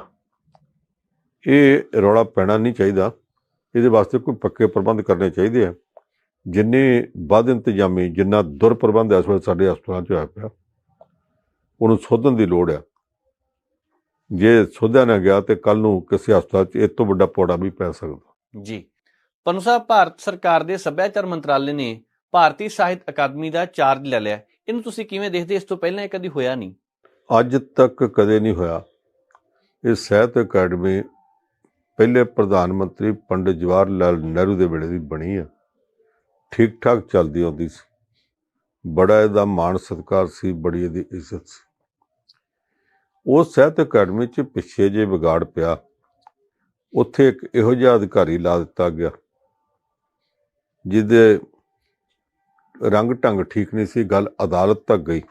ਇਹ ਰੌਲਾ ਪੈਣਾ ਨਹੀਂ ਚਾਹੀਦਾ। ਇਹਦੇ ਵਾਸਤੇ ਕੋਈ ਪੱਕੇ ਪ੍ਰਬੰਧ ਕਰਨੇ ਚਾਹੀਦੇ ਆ। ਜਿੰਨੇ ਵੱਧ ਇੰਤਜ਼ਾਮੀ ਜਿੰਨਾ ਦੁਰ ਪ੍ਰਬੰਧ ਇਸ ਵੇਲੇ ਸਾਡੇ ਹਸਪਤਾਲਾਂ 'ਚ ਹੋਇਆ ਪਿਆ ਉਹਨੂੰ ਸੋਧਣ ਦੀ ਲੋੜ ਆ। ਜੇ ਸੋਧਿਆ ਨਾ ਗਿਆ ਤੇ ਕੱਲ ਨੂੰ ਕਿਸੇ ਹਸਪਤਾਲ 'ਚ ਇਹ ਤੋਂ ਵੱਡਾ ਪੌੜਾ ਵੀ ਪੈ ਸਕਦਾ। ਜੀ। ਪਨੂ ਸਾਹਿਬ ਭਾਰਤ ਸਰਕਾਰ ਦੇ ਸੱਭਿਆਚਾਰ ਮੰਤਰਾਲੇ ਨੇ ਭਾਰਤੀ ਸਾਹਿਤ ਅਕਾਦਮੀ ਦਾ ਚਾਰਜ ਲੈ ਲਿਆ। ਇਹਨੂੰ ਤੁਸੀਂ ਕਿਵੇਂ ਦੇਖਦੇ? ਇਸ ਤੋਂ ਪਹਿਲਾਂ ਇਹ ਕਦੀ ਹੋਇਆ ਨਹੀਂ। ਅੱਜ ਤੱਕ ਕਦੇ ਨਹੀਂ ਹੋਇਆ। ਇਹ ਸਾਹਿਤ ਅਕੈਡਮੀ ਪਹਿਲੇ ਪ੍ਰਧਾਨ ਮੰਤਰੀ ਪੰਡਿਤ ਜਵਾਹਰ ਲਾਲ ਨਹਿਰੂ ਦੇ ਵੇਲੇ ਦੀ ਬਣੀ ਆ। ਠੀਕ ਠਾਕ ਚੱਲਦੀ ਆਉਂਦੀ ਸੀ। ਬੜਾ ਇਹਦਾ ਮਾਣ ਸਤਿਕਾਰ ਸੀ ਬੜੀ ਇਹਦੀ ਇੱਜ਼ਤ ਸੀ। ਉਹ ਸਾਹਿਤ ਅਕੈਡਮੀ 'ਚ ਪਿੱਛੇ ਜੇ ਵਿਗਾੜ ਪਿਆ। ਉੱਥੇ ਇੱਕ ਇਹੋ ਜਿਹਾ ਅਧਿਕਾਰੀ ਲਾ ਦਿੱਤਾ ਗਿਆ ਜਿਹਦੇ ਰੰਗ ਢੰਗ ਠੀਕ ਨਹੀਂ ਸੀ ਗੱਲ ਅਦਾਲਤ ਤੱਕ ਗਈ।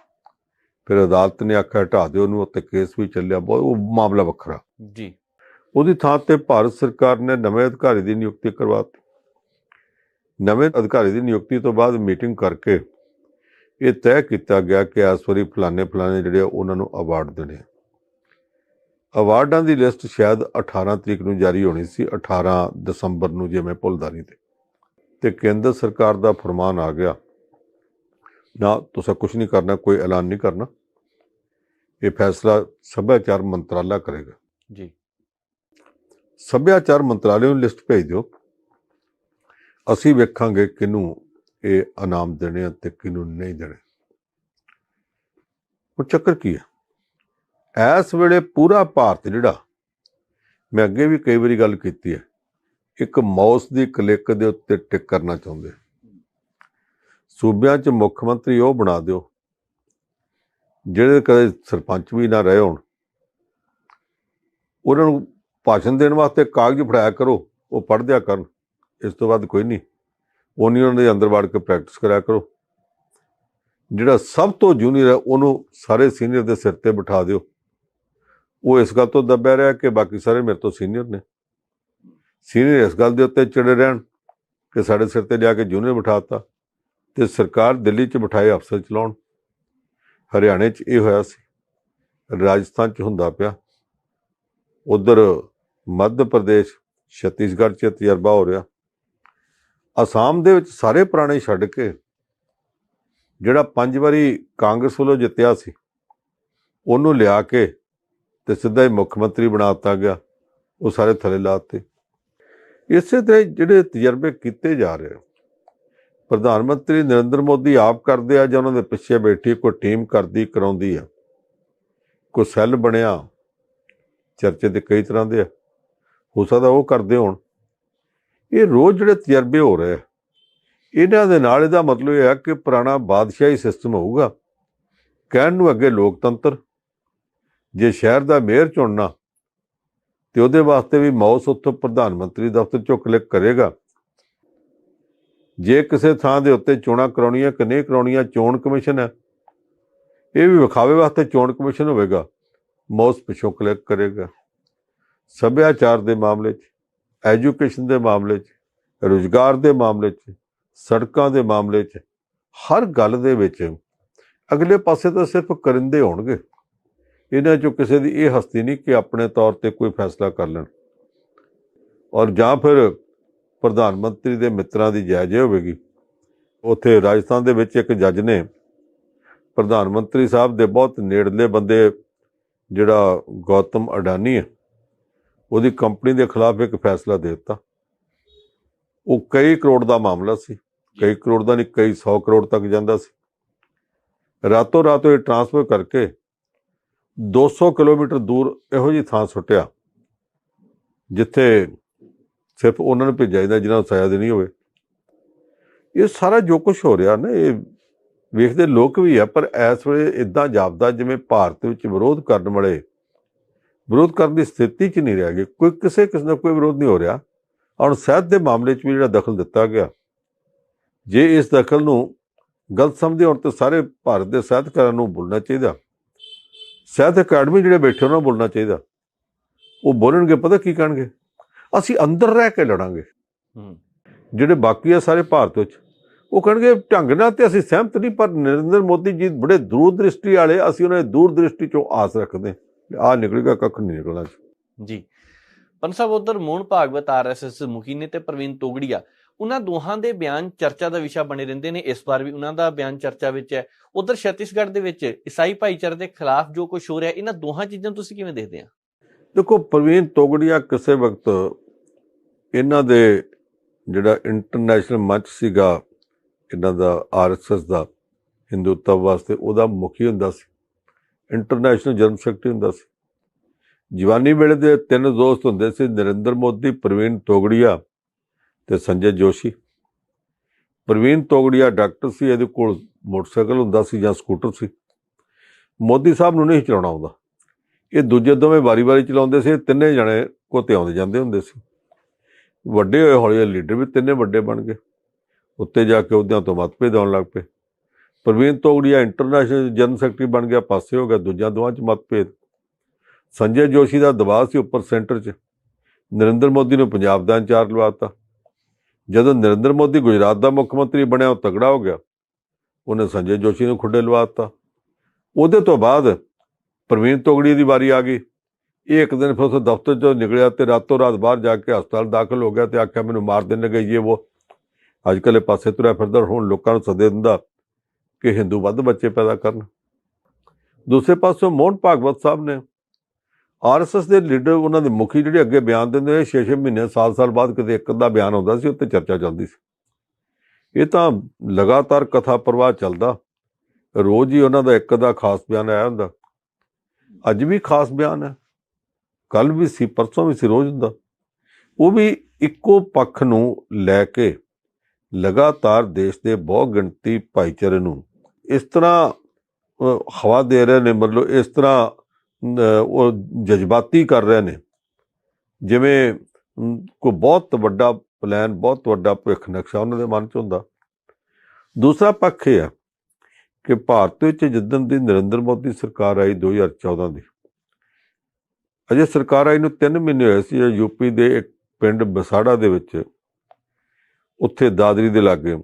ਫਿਰ ਅਦਾਲਤ ਨੇ ਆਖਿਆ ਹਟਾ ਦਿਓ ਉਹਨੂੰ ਉੱਤੇ ਕੇਸ ਵੀ ਚੱਲਿਆ ਬਹੁਤ ਉਹ ਮਾਮਲਾ ਵੱਖਰਾ। ਜੀ। ਉਹਦੀ ਥਾਂ ਤੇ ਭਾਰਤ ਸਰਕਾਰ ਨੇ ਨਵੇਂ ਅਧਿਕਾਰੀ ਦੀ ਨਿਯੁਕਤੀ ਕਰਵਾਤੀ ਨਵੇਂ ਅਧਿਕਾਰੀ ਦੀ ਨਿਯੁਕਤੀ ਤੋਂ ਬਾਅਦ ਮੀਟਿੰਗ ਕਰਕੇ ਇਹ ਤੈਅ ਕੀਤਾ ਗਿਆ ਕਿ ਇਸ ਵਾਰੀ ਫਲਾਣੇ ਫਲਾਣੇ ਜਿਹੜੇ ਉਹਨਾਂ ਨੂੰ ਅਵਾਰਡ ਦੇਣੇ। ਅਵਾਰਡਾਂ ਦੀ ਲਿਸਟ ਸ਼ਾਇਦ 18 ਤਰੀਕ ਨੂੰ ਜਾਰੀ ਹੋਣੀ ਸੀ 18 ਦਸੰਬਰ ਨੂੰ ਜੇ ਮੈਂ ਭੁੱਲਦਾ ਨਹੀਂ ਤੇ। ਤੇ ਕੇਂਦਰ ਸਰਕਾਰ ਦਾ ਫਰਮਾਨ ਆ ਗਿਆ ਨਾ ਤੁਸੀਂ ਕੁਝ ਨਹੀਂ ਕਰਨਾ ਕੋਈ ਐਲਾਨ ਨਹੀਂ ਕਰਨਾ। ਇਹ ਫੈਸਲਾ ਸੱਭਿਆਚਾਰ ਮੰਤਰਾਲਾ ਕਰੇਗਾ। ਜੀ। ਸੱਭਿਆਚਾਰ ਮੰਤਰਾਲੇ ਨੂੰ ਲਿਸਟ ਭੇਜ ਦਿਓ। ਅਸੀਂ ਵੇਖਾਂਗੇ ਕਿਹਨੂੰ ਇਹ ਇਨਾਮ ਦੇਣੇ ਆ ਤੇ ਕਿਹਨੂੰ ਨਹੀਂ ਦੇਣੇ। ਉਹ ਚੱਕਰ ਕੀ ਹੈ ਇਸ ਵੇਲੇ ਪੂਰਾ ਭਾਰਤ ਜਿਹੜਾ, ਮੈਂ ਅੱਗੇ ਵੀ ਕਈ ਵਾਰੀ ਗੱਲ ਕੀਤੀ ਹੈ, ਇੱਕ ਮਾਊਸ ਦੀ ਕਲਿੱਕ ਦੇ ਉੱਤੇ ਟਿਕ ਕਰਨਾ ਚਾਹੁੰਦੇ ਸੂਬਿਆਂ 'ਚ ਮੁੱਖ ਮੰਤਰੀ ਉਹ ਬਣਾ ਦਿਓ, ਜਿਹੜੇ ਕਦੇ ਸਰਪੰਚ ਵੀ ਨਾ ਰਹੇ ਹੋਣ। ਉਹਨਾਂ ਨੂੰ ਭਾਸ਼ਣ ਦੇਣ ਵਾਸਤੇ ਕਾਗਜ਼ ਫੜਾਇਆ ਕਰੋ, ਉਹ ਪੜ੍ਹਦਿਆ ਕਰਨ। ਇਸ ਤੋਂ ਬਾਅਦ ਕੋਈ ਨਹੀਂ। ਉਹ ਨਹੀਂ ਉਹਨਾਂ ਦੇ ਅੰਦਰ ਵੜ ਕੇ ਪ੍ਰੈਕਟਿਸ ਕਰਿਆ ਕਰੋ। ਜਿਹੜਾ ਸਭ ਤੋਂ ਜੂਨੀਅਰ ਹੈ, ਉਹਨੂੰ ਸਾਰੇ ਸੀਨੀਅਰ ਦੇ ਸਿਰ ਤੇ ਬਿਠਾ ਦਿਓ। ਉਹ ਇਸ ਗੱਲ ਤੋਂ ਦੱਬਿਆ ਰਿਹਾ ਕਿ ਬਾਕੀ ਸਾਰੇ ਮੇਰੇ ਤੋਂ ਸੀਨੀਅਰ ਨੇ। ਸੀਨੀਅਰ ਇਸ ਗੱਲ ਦੇ ਉੱਤੇ ਚੜੇ ਰਹਿਣ ਕਿ ਸਾਡੇ ਸਿਰ ਤੇ ਲਿਆ ਕੇ ਜੂਨੀਅਰ ਬਿਠਾਤਾ ਤੇ ਸਰਕਾਰ ਦਿੱਲੀ 'ਚ ਬਿਠਾਏ ਅਫਸਰ ਚਲਾਉਣ। ਹਰਿਆਣੇ 'ਚ ਇਹ ਹੋਇਆ ਸੀ। ਰਾਜਸਥਾਨ 'ਚ ਹੁੰਦਾ ਪਿਆ। ਉਧਰ ਮੱਧ ਪ੍ਰਦੇਸ਼, ਛੱਤੀਸਗੜ੍ਹ 'ਚ ਤਜਰਬਾ ਹੋ ਰਿਹਾ। ਅਸਾਮ ਦੇ ਵਿੱਚ ਸਾਰੇ ਪੁਰਾਣੇ ਛੱਡ ਕੇ ਜਿਹੜਾ ਪੰਜ ਵਾਰੀ ਕਾਂਗਰਸ ਵੱਲੋਂ ਜਿੱਤਿਆ ਸੀ ਉਹਨੂੰ ਲਿਆ ਕੇ ਤੇ ਸਿੱਧਾ ਹੀ ਮੁੱਖ ਮੰਤਰੀ ਬਣਾ ਦਿੱਤਾ ਗਿਆ ਉਹ ਸਾਰੇ ਥੱਲੇ ਲਾਤੇ ਇਸੇ ਤਰ੍ਹਾਂ ਹੀ ਜਿਹੜੇ ਤਜਰਬੇ ਕੀਤੇ ਜਾ ਰਹੇ ਆ, ਪ੍ਰਧਾਨ ਮੰਤਰੀ ਨਰਿੰਦਰ ਮੋਦੀ ਆਪ ਕਰਦੇ ਆ ਜਾਂ ਉਹਨਾਂ ਦੇ ਪਿੱਛੇ ਬੈਠੀ ਕੋਈ ਟੀਮ ਕਰਦੀ ਕਰਾਉਂਦੀ ਆ ਕੋਈ ਸੈੱਲ ਬਣਿਆ ਚਰਚੇ ਤੇ ਕਈ ਤਰ੍ਹਾਂ ਦੇ ਆ ਹੋ ਸਕਦਾ ਉਹ ਕਰਦੇ ਹੋਣ। ਇਹ ਰੋਜ਼ ਜਿਹੜੇ ਤਜਰਬੇ ਹੋ ਰਹੇ ਆ, ਇਹਨਾਂ ਦੇ ਨਾਲ ਇਹਦਾ ਮਤਲਬ ਇਹ ਹੈ ਕਿ ਪੁਰਾਣਾ ਬਾਦਸ਼ਾਹੀ ਸਿਸਟਮ ਹੋਊਗਾ। ਕਹਿਣ ਨੂੰ ਅੱਗੇ ਲੋਕਤੰਤਰ ਜੇ ਸ਼ਹਿਰ ਦਾ ਮੇਅਰ ਚੁਣਨਾ ਤੇ ਉਹਦੇ ਵਾਸਤੇ ਵੀ ਮਾਊਸ ਉੱਥੋਂ ਪ੍ਰਧਾਨ ਮੰਤਰੀ ਦਫ਼ਤਰ ਚੋਂ ਕਲਿੱਕ ਕਰੇਗਾ। ਜੇ ਕਿਸੇ ਥਾਂ ਦੇ ਉੱਤੇ ਚੋਣਾਂ ਕਰਾਉਣੀਆਂ ਕਿ ਨਹੀਂ ਕਰਾਉਣੀਆਂ ਚੋਣ ਕਮਿਸ਼ਨ ਹੈ। ਇਹ ਵੀ ਵਿਖਾਵੇ ਵਾਸਤੇ ਚੋਣ ਕਮਿਸ਼ਨ ਹੋਵੇਗਾ। ਮਾਊਸ ਪਿੱਛੋਂ ਕਲਿੱਕ ਕਰੇਗਾ। ਸੱਭਿਆਚਾਰ ਦੇ ਮਾਮਲੇ 'ਚ ਐਜੂਕੇਸ਼ਨ ਦੇ ਮਾਮਲੇ 'ਚ, ਰੁਜ਼ਗਾਰ ਦੇ ਮਾਮਲੇ 'ਚ, ਸੜਕਾਂ ਦੇ ਮਾਮਲੇ 'ਚ, ਹਰ ਗੱਲ ਦੇ ਵਿੱਚ ਅਗਲੇ ਪਾਸੇ ਤਾਂ ਸਿਰਫ ਕਰਿੰਦੇ ਹੋਣਗੇ। ਇਹਨਾਂ 'ਚੋਂ ਕਿਸੇ ਦੀ ਇਹ ਹਸਤੀ ਨਹੀਂ ਕਿ ਆਪਣੇ ਤੌਰ ਤੇ ਕੋਈ ਫੈਸਲਾ ਕਰ ਲੈਣ। ਔਰ ਜਾਂ ਫਿਰ ਪ੍ਰਧਾਨ ਮੰਤਰੀ ਦੇ ਮਿੱਤਰਾਂ ਦੀ ਜਾਇਜ਼ੇ ਹੋਵੇਗੀ। ਉੱਥੇ ਰਾਜਸਥਾਨ ਦੇ ਵਿੱਚ ਇੱਕ ਜੱਜ ਨੇ ਪ੍ਰਧਾਨ ਮੰਤਰੀ ਸਾਹਿਬ ਦੇ ਬਹੁਤ ਨੇੜਲੇ ਬੰਦੇ, ਜਿਹੜਾ ਗੌਤਮ ਅਡਾਨੀ ਹੈ ਉਹਦੀ ਕੰਪਨੀ ਦੇ ਖਿਲਾਫ ਇੱਕ ਫੈਸਲਾ ਦੇ ਦਿੱਤਾ। ਉਹ ਕਈ ਕਰੋੜ ਦਾ ਮਾਮਲਾ ਸੀ। ਕਈ ਕਰੋੜ ਦਾ ਨਹੀਂ, ਕਈ 100 ਕਰੋੜ ਤੱਕ ਜਾਂਦਾ ਸੀ। ਰਾਤੋਂ ਰਾਤ ਇਹ ਟਰਾਂਸਫਰ ਕਰਕੇ 200 ਕਿਲੋਮੀਟਰ ਦੂਰ ਇਹੋ ਜੀ ਥਾਂ ਸੁੱਟਿਆ, ਜਿੱਥੇ ਸਿਰਫ ਉਹਨਾਂ ਨੂੰ ਭੇਜਿਆ ਜਾਂਦਾ ਜਿਹਨਾਂ ਨੂੰ ਸਾਇਆ ਦੇਣੀ ਹੋਵੇ। ਇਹ ਸਾਰਾ ਜੋ ਕੁਝ ਹੋ ਰਿਹਾ ਨਾ, ਇਹ ਵੇਖਦੇ ਲੋਕ ਵੀ ਆ, ਪਰ ਇਸ ਵੇਲੇ ਇਦਾਂ ਜਾਪਦਾ ਜਿਵੇਂ ਭਾਰਤ ਵਿੱਚ ਵਿਰੋਧ ਕਰਨ ਵਾਲੇ ਵਿਰੋਧ ਕਰਨ ਦੀ ਸਥਿਤੀ 'ਚ ਨਹੀਂ ਰਹਿ ਗਏ। ਕੋਈ ਕਿਸੇ ਕਿਸਮ ਦਾ ਕੋਈ ਵਿਰੋਧ ਨਹੀਂ ਹੋ ਰਿਹਾ। ਔਰ ਸਿਹਤ ਦੇ ਮਾਮਲੇ 'ਚ ਵੀ ਜਿਹੜਾ ਦਖਲ ਦਿੱਤਾ ਗਿਆ। ਜੇ ਇਸ ਦਖਲ ਨੂੰ ਗਲਤ ਸਮਝਦੇ ਹੋਣ ਤਾਂ ਸਾਰੇ ਭਾਰਤ ਦੇ ਸਾਹਿਤਕਾਰਾਂ ਨੂੰ ਬੋਲਣਾ ਚਾਹੀਦਾ। ਸਾਹਿਤ ਅਕੈਡਮੀ ਜਿਹੜੇ ਬੈਠੇ ਉਹਨਾਂ ਨੂੰ ਬੋਲਣਾ ਚਾਹੀਦਾ। ਉਹ ਬੋਲਣਗੇ ਪਤਾ ਕੀ ਕਹਿਣਗੇ? ਅਸੀਂ ਅੰਦਰ ਰਹਿ ਕੇ ਲੜਾਂਗੇ। ਜਿਹੜੇ ਬਾਕੀ ਆ ਸਾਰੇ ਭਾਰਤ ਵਿੱਚ ਉਹ ਕਹਿਣਗੇ ਢੰਗ ਨਾਲ ਤੇ ਅਸੀਂ ਸਹਿਮਤ ਨਹੀਂ ਪਰ ਨਰਿੰਦਰ ਮੋਦੀ ਜੀ ਬੜੇ ਦੂਰਦ੍ਰਿਸ਼ਟੀ ਵਾਲੇ ਅਸੀਂ ਉਹਨਾਂ ਦੀ ਦੂਰਦ੍ਰਿਸ਼ਟੀ ਚੋਂ ਆਸ ਰੱਖਦੇ ਆ ਨਿਕਲੇਗਾ ਕੱਖ ਨਹੀਂ ਨਿਕਲਣਾ ਜੀ। ਪੰਨ ਸਾਹਿਬ ਉਧਰ ਮੋਹਨ ਭਾਗਵਤ ਆਰਐਸਐਸ ਮੁਖੀ ਨੇ ਤੇ ਪ੍ਰਵੀਨ ਤੋਗੜੀਆ ਉਹਨਾਂ ਦੋਹਾਂ ਦੇ ਬਿਆਨ ਚਰਚਾ ਦਾ ਵਿਸ਼ਾ ਬਣੇ ਰਹਿੰਦੇ ਨੇ। ਇਸ ਵਾਰ ਵੀ ਉਹਨਾਂ ਦਾ ਬਿਆਨ ਚਰਚਾ ਵਿੱਚ ਹੈ। ਉਧਰ ਛੱਤੀਸਗੜ੍ਹ ਦੇ ਵਿੱਚ ਈਸਾਈ ਭਾਈਚਾਰੇ ਦੇ ਖਿਲਾਫ ਜੋ ਕੁਝ ਹੋ ਰਿਹਾ ਇਹਨਾਂ ਦੋਹਾਂ ਚੀਜ਼ਾਂ ਤੁਸੀਂ ਕਿਵੇਂ ਦੇਖਦੇ ਆ? ਦੇਖੋ ਪ੍ਰਵੀਨ ਤੋਗੜੀਆ ਕਿਸੇ ਵਕਤ ਇਹਨਾਂ ਦੇ ਜਿਹੜਾ ਇੰਟਰਨੈਸ਼ਨਲ ਮੰਚ ਸੀਗਾ ਇਹਨਾਂ ਦਾ ਆਰਐਸਐਸ ਦਾ ਹਿੰਦੂਤਵ ਵਾਸਤੇ ਉਹਦਾ ਮੁਖੀ ਹੁੰਦਾ ਸੀ। ਇੰਟਰਨੈਸ਼ਨਲ ਜਨਰਲ ਸੈਕਟਰੀ ਹੁੰਦਾ ਸੀ। ਜਵਾਨੀ ਵੇਲੇ ਦੇ ਤਿੰਨ ਦੋਸਤ ਹੁੰਦੇ ਸੀ, ਨਰਿੰਦਰ ਮੋਦੀ, ਪ੍ਰਵੀਨ ਤੋਗੜੀਆ ਤੇ ਸੰਜੇ ਜੋਸ਼ੀ। ਪ੍ਰਵੀਨ ਤੋਗੜੀਆ ਡਾਕਟਰ ਸੀ, ਇਹਦੇ ਕੋਲ ਮੋਟਰਸਾਈਕਲ ਹੁੰਦਾ ਸੀ ਜਾਂ ਸਕੂਟਰ ਸੀ। ਮੋਦੀ ਸਾਹਿਬ ਨੂੰ ਨਹੀਂ ਚਲਾਉਣਾ ਆਉਂਦਾ। ਇਹ ਦੂਜੇ ਦੋਵੇਂ ਵਾਰੀ-ਵਾਰੀ ਚਲਾਉਂਦੇ ਸੀ, ਤਿੰਨੇ ਜਣੇ ਕੋਤੇ ਆਉਂਦੇ ਜਾਂਦੇ ਹੁੰਦੇ ਸੀ। ਵੱਡੇ ਹੋਏ ਹੌਲੀ ਲੀਡਰ ਵੀ ਤਿੰਨੇ ਵੱਡੇ ਬਣ ਗਏ। ਉੱਤੇ ਜਾ ਕੇ ਉਹਦਿਆਂ ਤੋਂ ਮਤਭੇਦ ਆਉਣ ਲੱਗ ਪਏ। Pravin Togadia international general secretary ਬਣ ਗਿਆ, ਪਾਸੇ ਹੋ ਗਿਆ, ਦੂਜਿਆਂ ਦੋਵਾਂ 'ਚ ਮਤਭੇਦ ਸੰਜੇ ਜੋਸ਼ੀ ਦਾ ਦਬਾਅ ਸੀ ਉੱਪਰ ਸੈਂਟਰ 'ਚ। ਨਰਿੰਦਰ ਮੋਦੀ ਨੂੰ ਪੰਜਾਬ ਦਾ ਇੰਚਾਰਜ ਲਵਾਤਾ। ਜਦੋਂ ਨਰਿੰਦਰ ਮੋਦੀ ਗੁਜਰਾਤ ਦਾ ਮੁੱਖ ਮੰਤਰੀ ਬਣਿਆ, ਉਹ ਤਗੜਾ ਹੋ ਗਿਆ। ਉਹਨੇ ਸੰਜੇ ਜੋਸ਼ੀ ਨੂੰ ਖੁੱਡੇ ਲਵਾਤਾ। ਉਹਦੇ ਤੋਂ ਬਾਅਦ ਪ੍ਰਵੀਨ ਤੋਗੜੀ ਦੀ ਵਾਰੀ ਆ ਗਈ। ਇਹ ਇੱਕ ਦਿਨ ਫਿਰ ਉਸ ਦਫ਼ਤਰ ਚੋਂ ਨਿਕਲਿਆ ਤੇ ਰਾਤੋਂ ਰਾਤ ਬਾਹਰ ਜਾ ਕੇ ਹਸਪਤਾਲ ਦਾਖਲ ਹੋ ਗਿਆ ਤੇ ਆਖਿਆ, ਮੈਨੂੰ ਮਾਰ ਦੇਣ ਲੱਗੇ ਇਹ ਉਹ ਅੱਜ ਕੱਲ੍ਹ ਇਹ ਪਾਸੇ ਤੁਰਿਆ ਫਿਰਦਾ, ਹੁਣ ਲੋਕਾਂ ਨੂੰ ਸੱਦੇ ਦਿੰਦਾ। ਕਿ ਹਿੰਦੂ ਵੱਧ ਬੱਚੇ ਪੈਦਾ ਕਰਨ। ਦੂਸਰੇ ਪਾਸੋਂ ਮੋਹਨ ਭਾਗਵਤ ਸਾਹਿਬ ਨੇ ਆਰਐਸਐਸ ਦੇ ਲੀਡਰ ਉਹਨਾਂ ਦੇ ਮੁਖੀ ਜਿਹੜੇ ਅੱਗੇ ਬਿਆਨ ਦਿੰਦੇ ਨੇ 6-6 ਮਹੀਨੇ ਸਾਲ-ਸਾਲ ਬਾਅਦ ਕਿਤੇ ਇੱਕ ਅੱਧਾ ਬਿਆਨ ਆਉਂਦਾ ਸੀ, ਉੱਤੇ ਚਰਚਾ ਚੱਲਦੀ ਸੀ। ਇਹ ਤਾਂ ਲਗਾਤਾਰ ਕਥਾ ਪ੍ਰਵਾਹ ਚੱਲਦਾ। ਰੋਜ਼ ਹੀ ਉਹਨਾਂ ਦਾ ਇੱਕ ਅੱਧਾ ਖਾਸ ਬਿਆਨ ਆਇਆ ਹੁੰਦਾ। ਅੱਜ ਵੀ ਖਾਸ ਬਿਆਨ ਹੈ। ਕੱਲ ਵੀ ਸੀ, ਪਰਸੋਂ ਵੀ ਸੀ, ਰੋਜ਼ ਹੁੰਦਾ। ਉਹ ਵੀ ਇੱਕੋ ਪੱਖ ਨੂੰ ਲੈ ਕੇ ਲਗਾਤਾਰ ਦੇਸ਼ ਦੇ ਬਹੁ ਗਿਣਤੀ ਭਾਈਚਾਰੇ ਨੂੰ ਇਸ ਤਰ੍ਹਾਂ ਹਵਾ ਦੇ ਰਹੇ ਨੇ, ਮਤਲਬ ਇਸ ਤਰ੍ਹਾਂ ਉਹ ਜਜ਼ਬਾਤੀ ਕਰ ਰਹੇ ਨੇ। ਜਿਵੇਂ ਕੋਈ ਬਹੁਤ ਵੱਡਾ ਪਲਾਨ ਬਹੁਤ ਵੱਡਾ ਭਵਿੱਖ ਨਕਸ਼ਾ ਉਹਨਾਂ ਦੇ ਮਨ 'ਚ ਹੁੰਦਾ। ਦੂਸਰਾ ਪੱਖ ਇਹ ਆ ਕਿ ਭਾਰਤ ਵਿੱਚ ਜਿੱਦਣ ਦੀ ਨਰਿੰਦਰ ਮੋਦੀ ਸਰਕਾਰ ਆਈ 2014 ਦੀ, ਅਜੇ ਸਰਕਾਰ ਆਈ ਨੂੰ 3 ਮਹੀਨੇ ਹੋਏ ਸੀ ਯੂਪੀ ਦੇ ਇੱਕ ਪਿੰਡ ਬਸਾੜਾ ਦੇ ਵਿੱਚ, ਉੱਥੇ ਦਾਦਰੀ ਦੇ ਲਾਗੇ।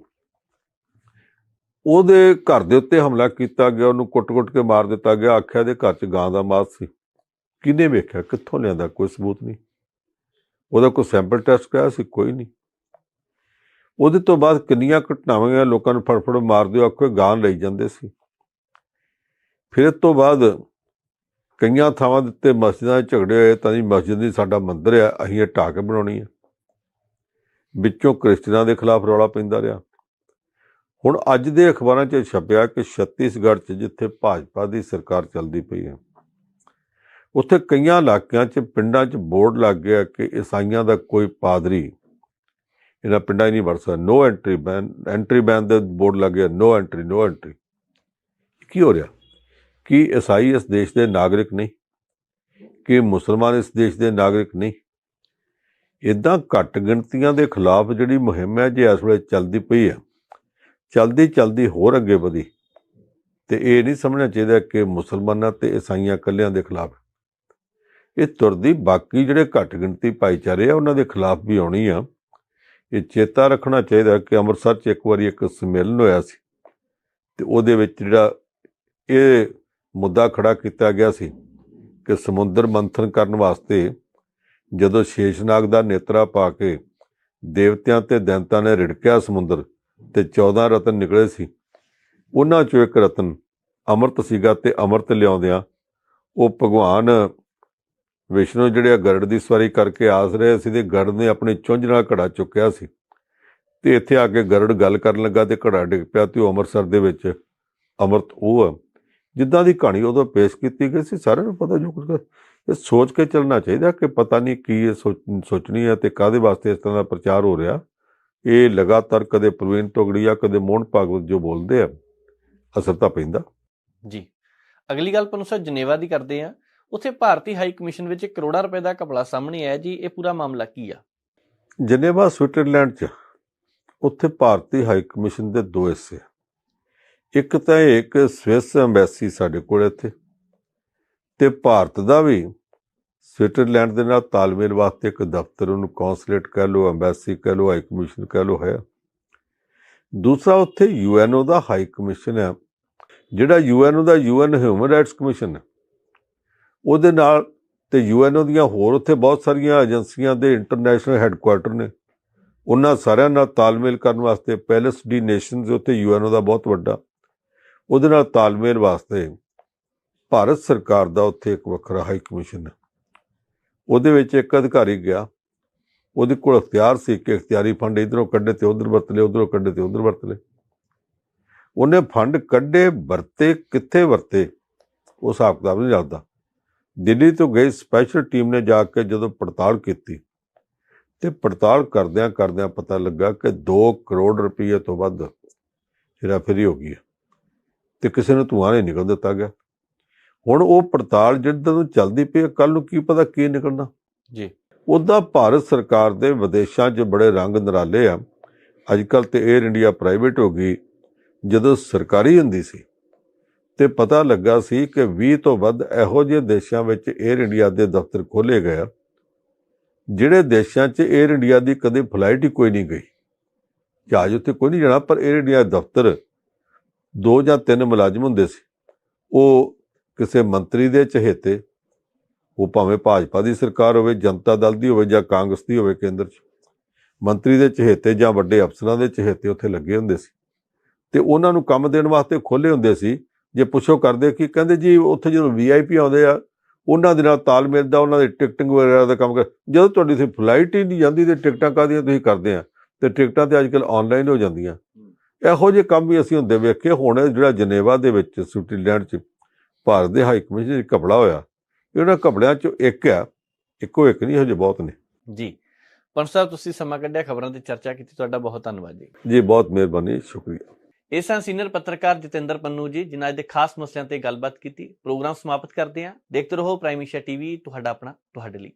ਉਹਦੇ ਘਰ ਦੇ ਉੱਤੇ ਹਮਲਾ ਕੀਤਾ ਗਿਆ, ਉਹਨੂੰ ਕੁੱਟ-ਕੁੱਟ ਕੇ ਮਾਰ ਦਿੱਤਾ ਗਿਆ। ਆਖਿਆ ਦੇ ਘਰ 'ਚ ਗਾਂ ਦਾ ਮਾਸ ਸੀ। ਕਿਹਨੇ ਵੇਖਿਆ? ਕਿੱਥੋਂ ਲਿਆਂਦਾ? ਕੋਈ ਸਬੂਤ ਨਹੀਂ। ਉਹਦਾ ਕੋਈ ਸੈਂਪਲ ਟੈਸਟ ਕਰਾਇਆ ਸੀ? ਕੋਈ ਨਹੀਂ। ਉਹਦੇ ਤੋਂ ਬਾਅਦ ਕਿੰਨੀਆਂ ਘਟਨਾਵਾਂ ਲੋਕਾਂ ਨੂੰ ਫੜਫੜ ਮਾਰ ਦਿਓ ਆਖੋ ਗਾਂ ਲਈ ਜਾਂਦੇ ਸੀ। ਫਿਰ ਇਸ ਤੋਂ ਬਾਅਦ ਕਈਆਂ ਥਾਵਾਂ ਦੇ ਉੱਤੇ ਮਸਜਿਦਾਂ ਦੇ ਝਗੜੇ ਹੋਏ, ਤਾਂ ਜੀ ਮਸਜਿਦ ਦੀ ਸਾਡਾ ਮੰਦਿਰ ਆ, ਅਸੀਂ ਇਹ ਢਾਹ ਕੇ ਬਣਾਉਣੀ ਹੈ ਵਿੱਚੋਂ ਕ੍ਰਿਸਚਨਾਂ ਦੇ ਖਿਲਾਫ ਰੌਲਾ ਪੈਂਦਾ ਰਿਹਾ। ਹੁਣ ਅੱਜ ਦੇ ਅਖਬਾਰਾਂ 'ਚ ਛਪਿਆ ਕਿ ਛੱਤੀਸਗੜ੍ਹ 'ਚ ਜਿੱਥੇ ਭਾਜਪਾ ਦੀ ਸਰਕਾਰ ਚੱਲਦੀ ਪਈ ਹੈ, ਉੱਥੇ ਕਈਆਂ ਇਲਾਕਿਆਂ 'ਚ ਪਿੰਡਾਂ 'ਚ ਬੋਰਡ ਲੱਗ ਗਿਆ ਕਿ ਈਸਾਈਆਂ ਦਾ ਕੋਈ ਪਾਦਰੀ ਇਹਨਾਂ ਪਿੰਡਾਂ 'ਚ ਨਹੀਂ ਵੜ ਸਕਦਾ। No entry ban entry ban ਦੇ ਬੋਰਡ ਲੱਗ ਗਿਆ। ਨੋ ਐਂਟਰੀ ਨੋ ਐਂਟਰੀ ਕੀ ਹੋ ਰਿਹਾ? ਕਿ ਈਸਾਈ ਇਸ ਦੇਸ਼ ਦੇ ਨਾਗਰਿਕ ਨਹੀਂ? ਕਿ ਮੁਸਲਮਾਨ ਇਸ ਦੇਸ਼ ਦੇ ਨਾਗਰਿਕ ਨਹੀਂ? ਇਦਾਂ ਘੱਟ ਗਿਣਤੀਆਂ ਦੇ ਖਿਲਾਫ ਜਿਹੜੀ ਮੁਹਿੰਮ ਹੈ, ਜੇ ਇਸ ਵੇਲੇ ਚੱਲਦੀ ਪਈ ਹੈ ਚਲਦੀ ਚਲਦੀ ਹੋਰ ਅੱਗੇ ਵਧੀ। ਤੇ ਇਹ ਨਹੀਂ ਸਮਝਣਾ ਚਾਹੀਦਾ ਕਿ ਮੁਸਲਮਾਨਾਂ ਤੇ ਈਸਾਈਆਂ ਇਕੱਲਿਆਂ ਦੇ ਖਿਲਾਫ। ਇਹ ਤੁਰਦੀ, ਬਾਕੀ ਜਿਹੜੇ ਘੱਟ ਗਿਣਤੀ ਭਾਈਚਾਰੇ ਆ, ਉਹਨਾਂ ਦੇ ਖਿਲਾਫ ਵੀ ਆਉਣੀ ਆ। ਇਹ ਚੇਤਾ ਰੱਖਣਾ ਚਾਹੀਦਾ ਕਿ ਅੰਮ੍ਰਿਤਸਰ 'ਚ ਇੱਕ ਵਾਰੀ ਇੱਕ ਸੰਮੇਲਨ ਹੋਇਆ ਸੀ। ਤੇ ਉਹਦੇ ਵਿੱਚ ਜਿਹੜਾ ਇਹ ਮੁੱਦਾ ਖੜਾ ਕੀਤਾ ਗਿਆ ਸੀ ਕਿ ਸਮੁੰਦਰ ਮੰਥਨ ਕਰਨ ਵਾਸਤੇ ਜਦੋਂ ਸ਼ੇਸ਼ਨਾਗ ਦਾ ਨੇਤਰਾ ਪਾ ਕੇ ਦੇਵਤਿਆਂ ਤੇ ਦੈਂਤਾਂ ਨੇ ਰਿੜਕਿਆ ਸਮੁੰਦਰ ਤੇ 14 ਰਤਨ ਨਿਕਲੇ ਸੀ। ਉਹਨਾਂ ਚੋਂ ਇੱਕ ਰਤਨ ਅੰਮ੍ਰਿਤ ਸੀਗਾ ਤੇ ਅੰਮ੍ਰਿਤ ਲਿਆਉਂਦਿਆਂ ਉਹ ਭਗਵਾਨ ਵਿਸ਼ਨੂੰ ਜਿਹੜੇ ਆ ਗਰੜ ਦੀ ਸਵਾਰੀ ਕਰਕੇ ਆਸ ਰਹੇ ਸੀ ਤੇ ਗਰੜ ਨੇ ਆਪਣੀ ਚੁੰਝ ਨਾਲ ਘੜਾ ਚੁੱਕਿਆ ਸੀ। ਤੇ ਇੱਥੇ ਆ ਕੇ ਗਰੜ ਗੱਲ ਕਰਨ ਲੱਗਾ ਤੇ ਘੜਾ ਡਿੱਗ ਪਿਆ ਤੇ ਉਹ ਅੰਮ੍ਰਿਤਸਰ ਦੇ ਵਿੱਚ ਅੰਮ੍ਰਿਤ ਉਹ ਆ। ਜਿੱਦਾਂ ਦੀ ਕਹਾਣੀ ਉਦੋਂ ਪੇਸ਼ ਕੀਤੀ ਗਈ ਸੀ, ਸਾਰਿਆਂ ਨੂੰ ਪਤਾ ਜੋ ਕੁਝ ਇਹ ਸੋਚ ਕੇ ਚੱਲਣਾ ਚਾਹੀਦਾ ਕਿ ਪਤਾ ਨਹੀਂ ਕੀ ਇਹ ਸੋਚ- ਸੋਚਣੀ ਹੈ ਤੇ ਕਾਦੇ ਵਾਸਤੇ ਇਸ ਤਰ੍ਹਾਂ ਦਾ ਪ੍ਰਚਾਰ ਹੋ ਰਿਹਾ। ਇਹ ਲਗਾਤਾਰ ਕਦੇ ਪ੍ਰਵੀਨ ਟੋਗੜੀਆ ਕਦੇ ਮੋਹਨ ਭਾਗਵਤ ਜੋ ਬੋਲਦੇ ਆ ਅਸਰ ਤਾਂ ਪੈਂਦਾ। ਜੀ। ਅਗਲੀ ਗੱਲ ਪਨੂ ਸਾਹਿਬ ਜਨੇਵਾ ਦੀ ਕਰਦੇ ਆ। ਉੱਥੇ ਭਾਰਤੀ ਹਾਈ ਕਮਿਸ਼ਨ ਵਿੱਚ ਕਰੋੜਾਂ ਰੁਪਏ ਦਾ ਘਪਲਾ ਸਾਹਮਣੇ ਆਇਆ ਜੀ। ਇਹ ਪੂਰਾ ਮਾਮਲਾ ਕੀ ਆ? ਜਨੇਵਾ ਸਵਿਟਜ਼ਰਲੈਂਡ ਚ। ਉੱਥੇ ਭਾਰਤੀ ਹਾਈ ਕਮਿਸ਼ਨ ਦੇ ਦੋ ਹਿੱਸੇ। ਇੱਕ ਤਾਂ ਇੱਕ ਸਵਿਸ ਐਮਬੈਸੀ ਸਾਡੇ ਕੋਲ ਇੱਥੇ। ਤੇ ਭਾਰਤ ਦਾ ਵੀ ਸਵਿਟਜ਼ਰਲੈਂਡ ਦੇ ਨਾਲ ਤਾਲਮੇਲ ਵਾਸਤੇ ਇੱਕ ਦਫ਼ਤਰ, ਉਹਨੂੰ ਕੌਂਸੂਲੇਟ ਕਹਿ ਲਓ, ਐਮਬੈਸੀ ਕਹਿ ਲਓ, ਹਾਈ ਕਮਿਸ਼ਨ ਕਹਿ ਲਓ ਹੈ। ਦੂਸਰਾ ਉੱਥੇ ਯੂਐਨਓ ਦਾ ਹਾਈ ਕਮਿਸ਼ਨ ਹੈ, ਜਿਹੜਾ ਯੂਐਨਓ ਦਾ ਯੂਐਨ ਹਿਊਮਨ ਰਾਈਟਸ ਕਮਿਸ਼ਨ ਉਹਦੇ ਨਾਲ ਤੇ ਯੂਐਨਓ ਦੀਆਂ ਹੋਰ ਉੱਥੇ ਬਹੁਤ ਸਾਰੀਆਂ ਏਜੰਸੀਆਂ ਦੇ ਇੰਟਰਨੈਸ਼ਨਲ ਹੈੱਡਕੁਆਰਟਰ ਨੇ। ਉਹਨਾਂ ਸਾਰਿਆਂ ਨਾਲ ਤਾਲਮੇਲ ਕਰਨ ਵਾਸਤੇ ਪੈਲਸ ਡੀ ਨੇਸ਼ਨਸ ਉੱਥੇ ਯੂਐਨਓ ਦਾ ਬਹੁਤ ਵੱਡਾ। ਉਹਦੇ ਨਾਲ ਤਾਲਮੇਲ ਵਾਸਤੇ ਭਾਰਤ ਸਰਕਾਰ ਦਾ ਉੱਥੇ ਇੱਕ ਵੱਖਰਾ ਹਾਈ ਕਮਿਸ਼ਨ ਹੈ। ਉਹਦੇ ਵਿੱਚ ਇੱਕ ਅਧਿਕਾਰੀ ਗਿਆ। ਉਹਦੇ ਕੋਲ ਅਖਤਿਆਰ ਸੀ ਕਿ ਅਖਤਿਆਰੀ ਫੰਡ, ਇਧਰੋਂ ਕੱਢੇ ਤੇ ਉਧਰ ਵਰਤ ਲਏ, ਉਧਰੋਂ ਕੱਢੇ ਤੇ ਉਧਰ ਵਰਤ ਲਏ। ਉਹਨੇ ਫੰਡ ਕੱਢੇ, ਵਰਤੇ, ਕਿੱਥੇ ਵਰਤੇ? ਉਹ ਹਿਸਾਬ ਕਿਤਾਬ ਨਹੀਂ ਲੱਗਦਾ ਦਿੱਲੀ ਤੋਂ ਗਈ ਸਪੈਸ਼ਲ ਟੀਮ ਨੇ ਜਾ ਕੇ ਜਦੋਂ ਪੜਤਾਲ ਕੀਤੀ ਤੇ ਪੜਤਾਲ ਕਰਦਿਆਂ ਕਰਦਿਆਂ ਪਤਾ ਲੱਗਾ ਕਿ 2 ਕਰੋੜ ਰੁਪਏ ਤੋਂ ਵੱਧ ਹੇਰਾਫੇਰੀ ਹੋ ਗਈ ਹੈ ਤੇ ਕਿਸੇ ਨੂੰ ਧੂਆਂ ਨਹੀਂ ਨਿਕਲ ਦਿੱਤਾ ਗਿਆ। ਹੁਣ ਉਹ ਪੜਤਾਲ ਜਿੱਦਾਂ ਨੂੰ ਚੱਲਦੀ ਪਈ ਕੱਲ ਨੂੰ ਕੀ ਪਤਾ ਕੀ ਨਿਕਲਣਾ। ਜੀ। ਉਦਾਂ ਭਾਰਤ ਸਰਕਾਰ ਦੇ ਵਿਦੇਸ਼ਾਂ 'ਚ ਬੜੇ ਰੰਗ ਨਰਾਲੇ ਆ। ਅੱਜ ਕੱਲ ਤੇ 에ਅਰ ਇੰਡੀਆ ਪ੍ਰਾਈਵੇਟ ਹੋ ਗਈ ਜਦੋਂ ਸਰਕਾਰੀ ਹੁੰਦੀ ਸੀ। ਤੇ ਪਤਾ ਲੱਗਾ ਸੀ ਕਿ 20 ਤੋਂ ਵੱਧ ਇਹੋ ਜਿਹੇ ਦੇਸ਼ਾਂ ਵਿੱਚ 에ਅਰ ਇੰਡੀਆ ਦੇ ਦਫ਼ਤਰ ਖੋਲੇ ਗਏ ਆ ਜਿਹੜੇ ਦੇਸ਼ਾਂ 'ਚ 에ਅਰ ਇੰਡੀਆ ਦੀ ਕਦੇ ਫਲਾਈਟ ਹੀ ਕੋਈ ਨਹੀਂ ਗਈ। ਜਹਾਜ਼ ਉੱਤੇ ਕੋਈ ਨਹੀਂ ਜਾਣਾ ਪਰ 에ਅਰ ਇੰਡੀਆ ਦਫ਼ਤਰ ਦੋ ਜਾਂ ਤਿੰਨ ਮੁਲਾਜ਼ਮ ਹੁੰਦੇ ਸੀ। ਉਹ ਕਿਸੇ ਮੰਤਰੀ ਦੇ ਚਹੇਤੇ ਉਹ ਭਾਵੇਂ ਭਾਜਪਾ ਦੀ ਸਰਕਾਰ ਹੋਵੇ ਜਨਤਾ ਦਲ ਦੀ ਹੋਵੇ ਜਾਂ ਕਾਂਗਰਸ ਦੀ ਹੋਵੇ ਕੇਂਦਰ 'ਚ ਮੰਤਰੀ ਦੇ ਚਹੇਤੇ ਜਾਂ ਵੱਡੇ ਅਫਸਰਾਂ ਦੇ ਚਹੇਤੇ ਉੱਥੇ ਲੱਗੇ ਹੁੰਦੇ ਸੀ। ਤੇ ਉਹਨਾਂ ਨੂੰ ਕੰਮ ਦੇਣ ਵਾਸਤੇ ਖੋਲੇ ਹੁੰਦੇ ਸੀ। ਜੇ ਪੁੱਛੋ ਕਰਦੇ ਕਿ ਕਹਿੰਦੇ ਜੀ ਉੱਥੇ ਜਦੋਂ ਵੀਆਈਪੀ ਆਉਂਦੇ ਆ ਉਹਨਾਂ ਦੇ ਨਾਲ ਤਾਲਮੇਲ ਦਾ ਉਹਨਾਂ ਦੇ ਟਿਕਟਿੰਗ ਵਗੈਰਾ ਦਾ ਕੰਮ ਕਰ ਜਦੋਂ ਤੁਹਾਡੀ ਸੀ ਫਲਾਈਟ ਹੀ ਨਹੀਂ ਜਾਂਦੀ ਤੇ ਟਿਕਟਾਂ ਕਾਹਦੀਆਂ ਤੁਸੀਂ ਕਰਦੇ ਆ? ਤੇ ਟਿਕਟਾਂ ਤੇ ਅੱਜਕੱਲ ਆਨਲਾਈਨ ਹੋ ਜਾਂਦੀਆਂ। ਇਹੋ ਜਿਹੇ ਕੰਮ ਵੀ ਅਸੀਂ ਹੁੰਦੇ ਵੇਖੇ ਹੁਣ ਜਿਹੜਾ ਜਨੇਵਾ ਦੇ ਵਿੱਚ ਸਵਿਟਜ਼ਰਲੈਂਡ 'ਚ ਭਾਰਤ ਦੇ ਹਾਈ ਕਮਿਸ਼ਨ ਕਪੜਾ ਹੋਇਆ ਇਹਨਾਂ ਕਪੜਿਆਂ 'ਚੋਂ ਇੱਕ ਆ ਇੱਕੋ ਇੱਕ ਨਹੀਂ ਹਜੇ ਬਹੁਤ ਨੇ। ਜੀ। ਪਨੂ ਸਾਹਿਬ ਤੁਸੀਂ ਸਮਾਂ ਕੱਢਿਆ ਖਬਰਾਂ ਤੇ ਚਰਚਾ ਕੀਤੀ ਤੁਹਾਡਾ ਬਹੁਤ ਧੰਨਵਾਦ ਜੀ। ਜੀ ਬਹੁਤ ਮਿਹਰਬਾਨੀ ਸ਼ੁਕਰੀਆ। ਇਹ ਸਨ ਸੀਨੀਅਰ ਪੱਤਰਕਾਰ ਜਤਿੰਦਰ ਪੰਨੂ ਜੀ ਜਿਨ੍ਹਾਂ ਅੱਜ ਦੇ ਖਾਸ ਮਸਲਿਆਂ ਤੇ ਗੱਲਬਾਤ ਕੀਤੀ। ਪ੍ਰੋਗਰਾਮ ਸਮਾਪਤ ਕਰਦੇ ਹਾਂ। ਦੇਖਦੇ ਰਹੋ ਪ੍ਰਾਈਮ ਏਸ਼ੀਆ ਟੀਵੀ ਤੁਹਾਡਾ ਆਪਣਾ ਤੁਹਾਡੇ ਲਈ।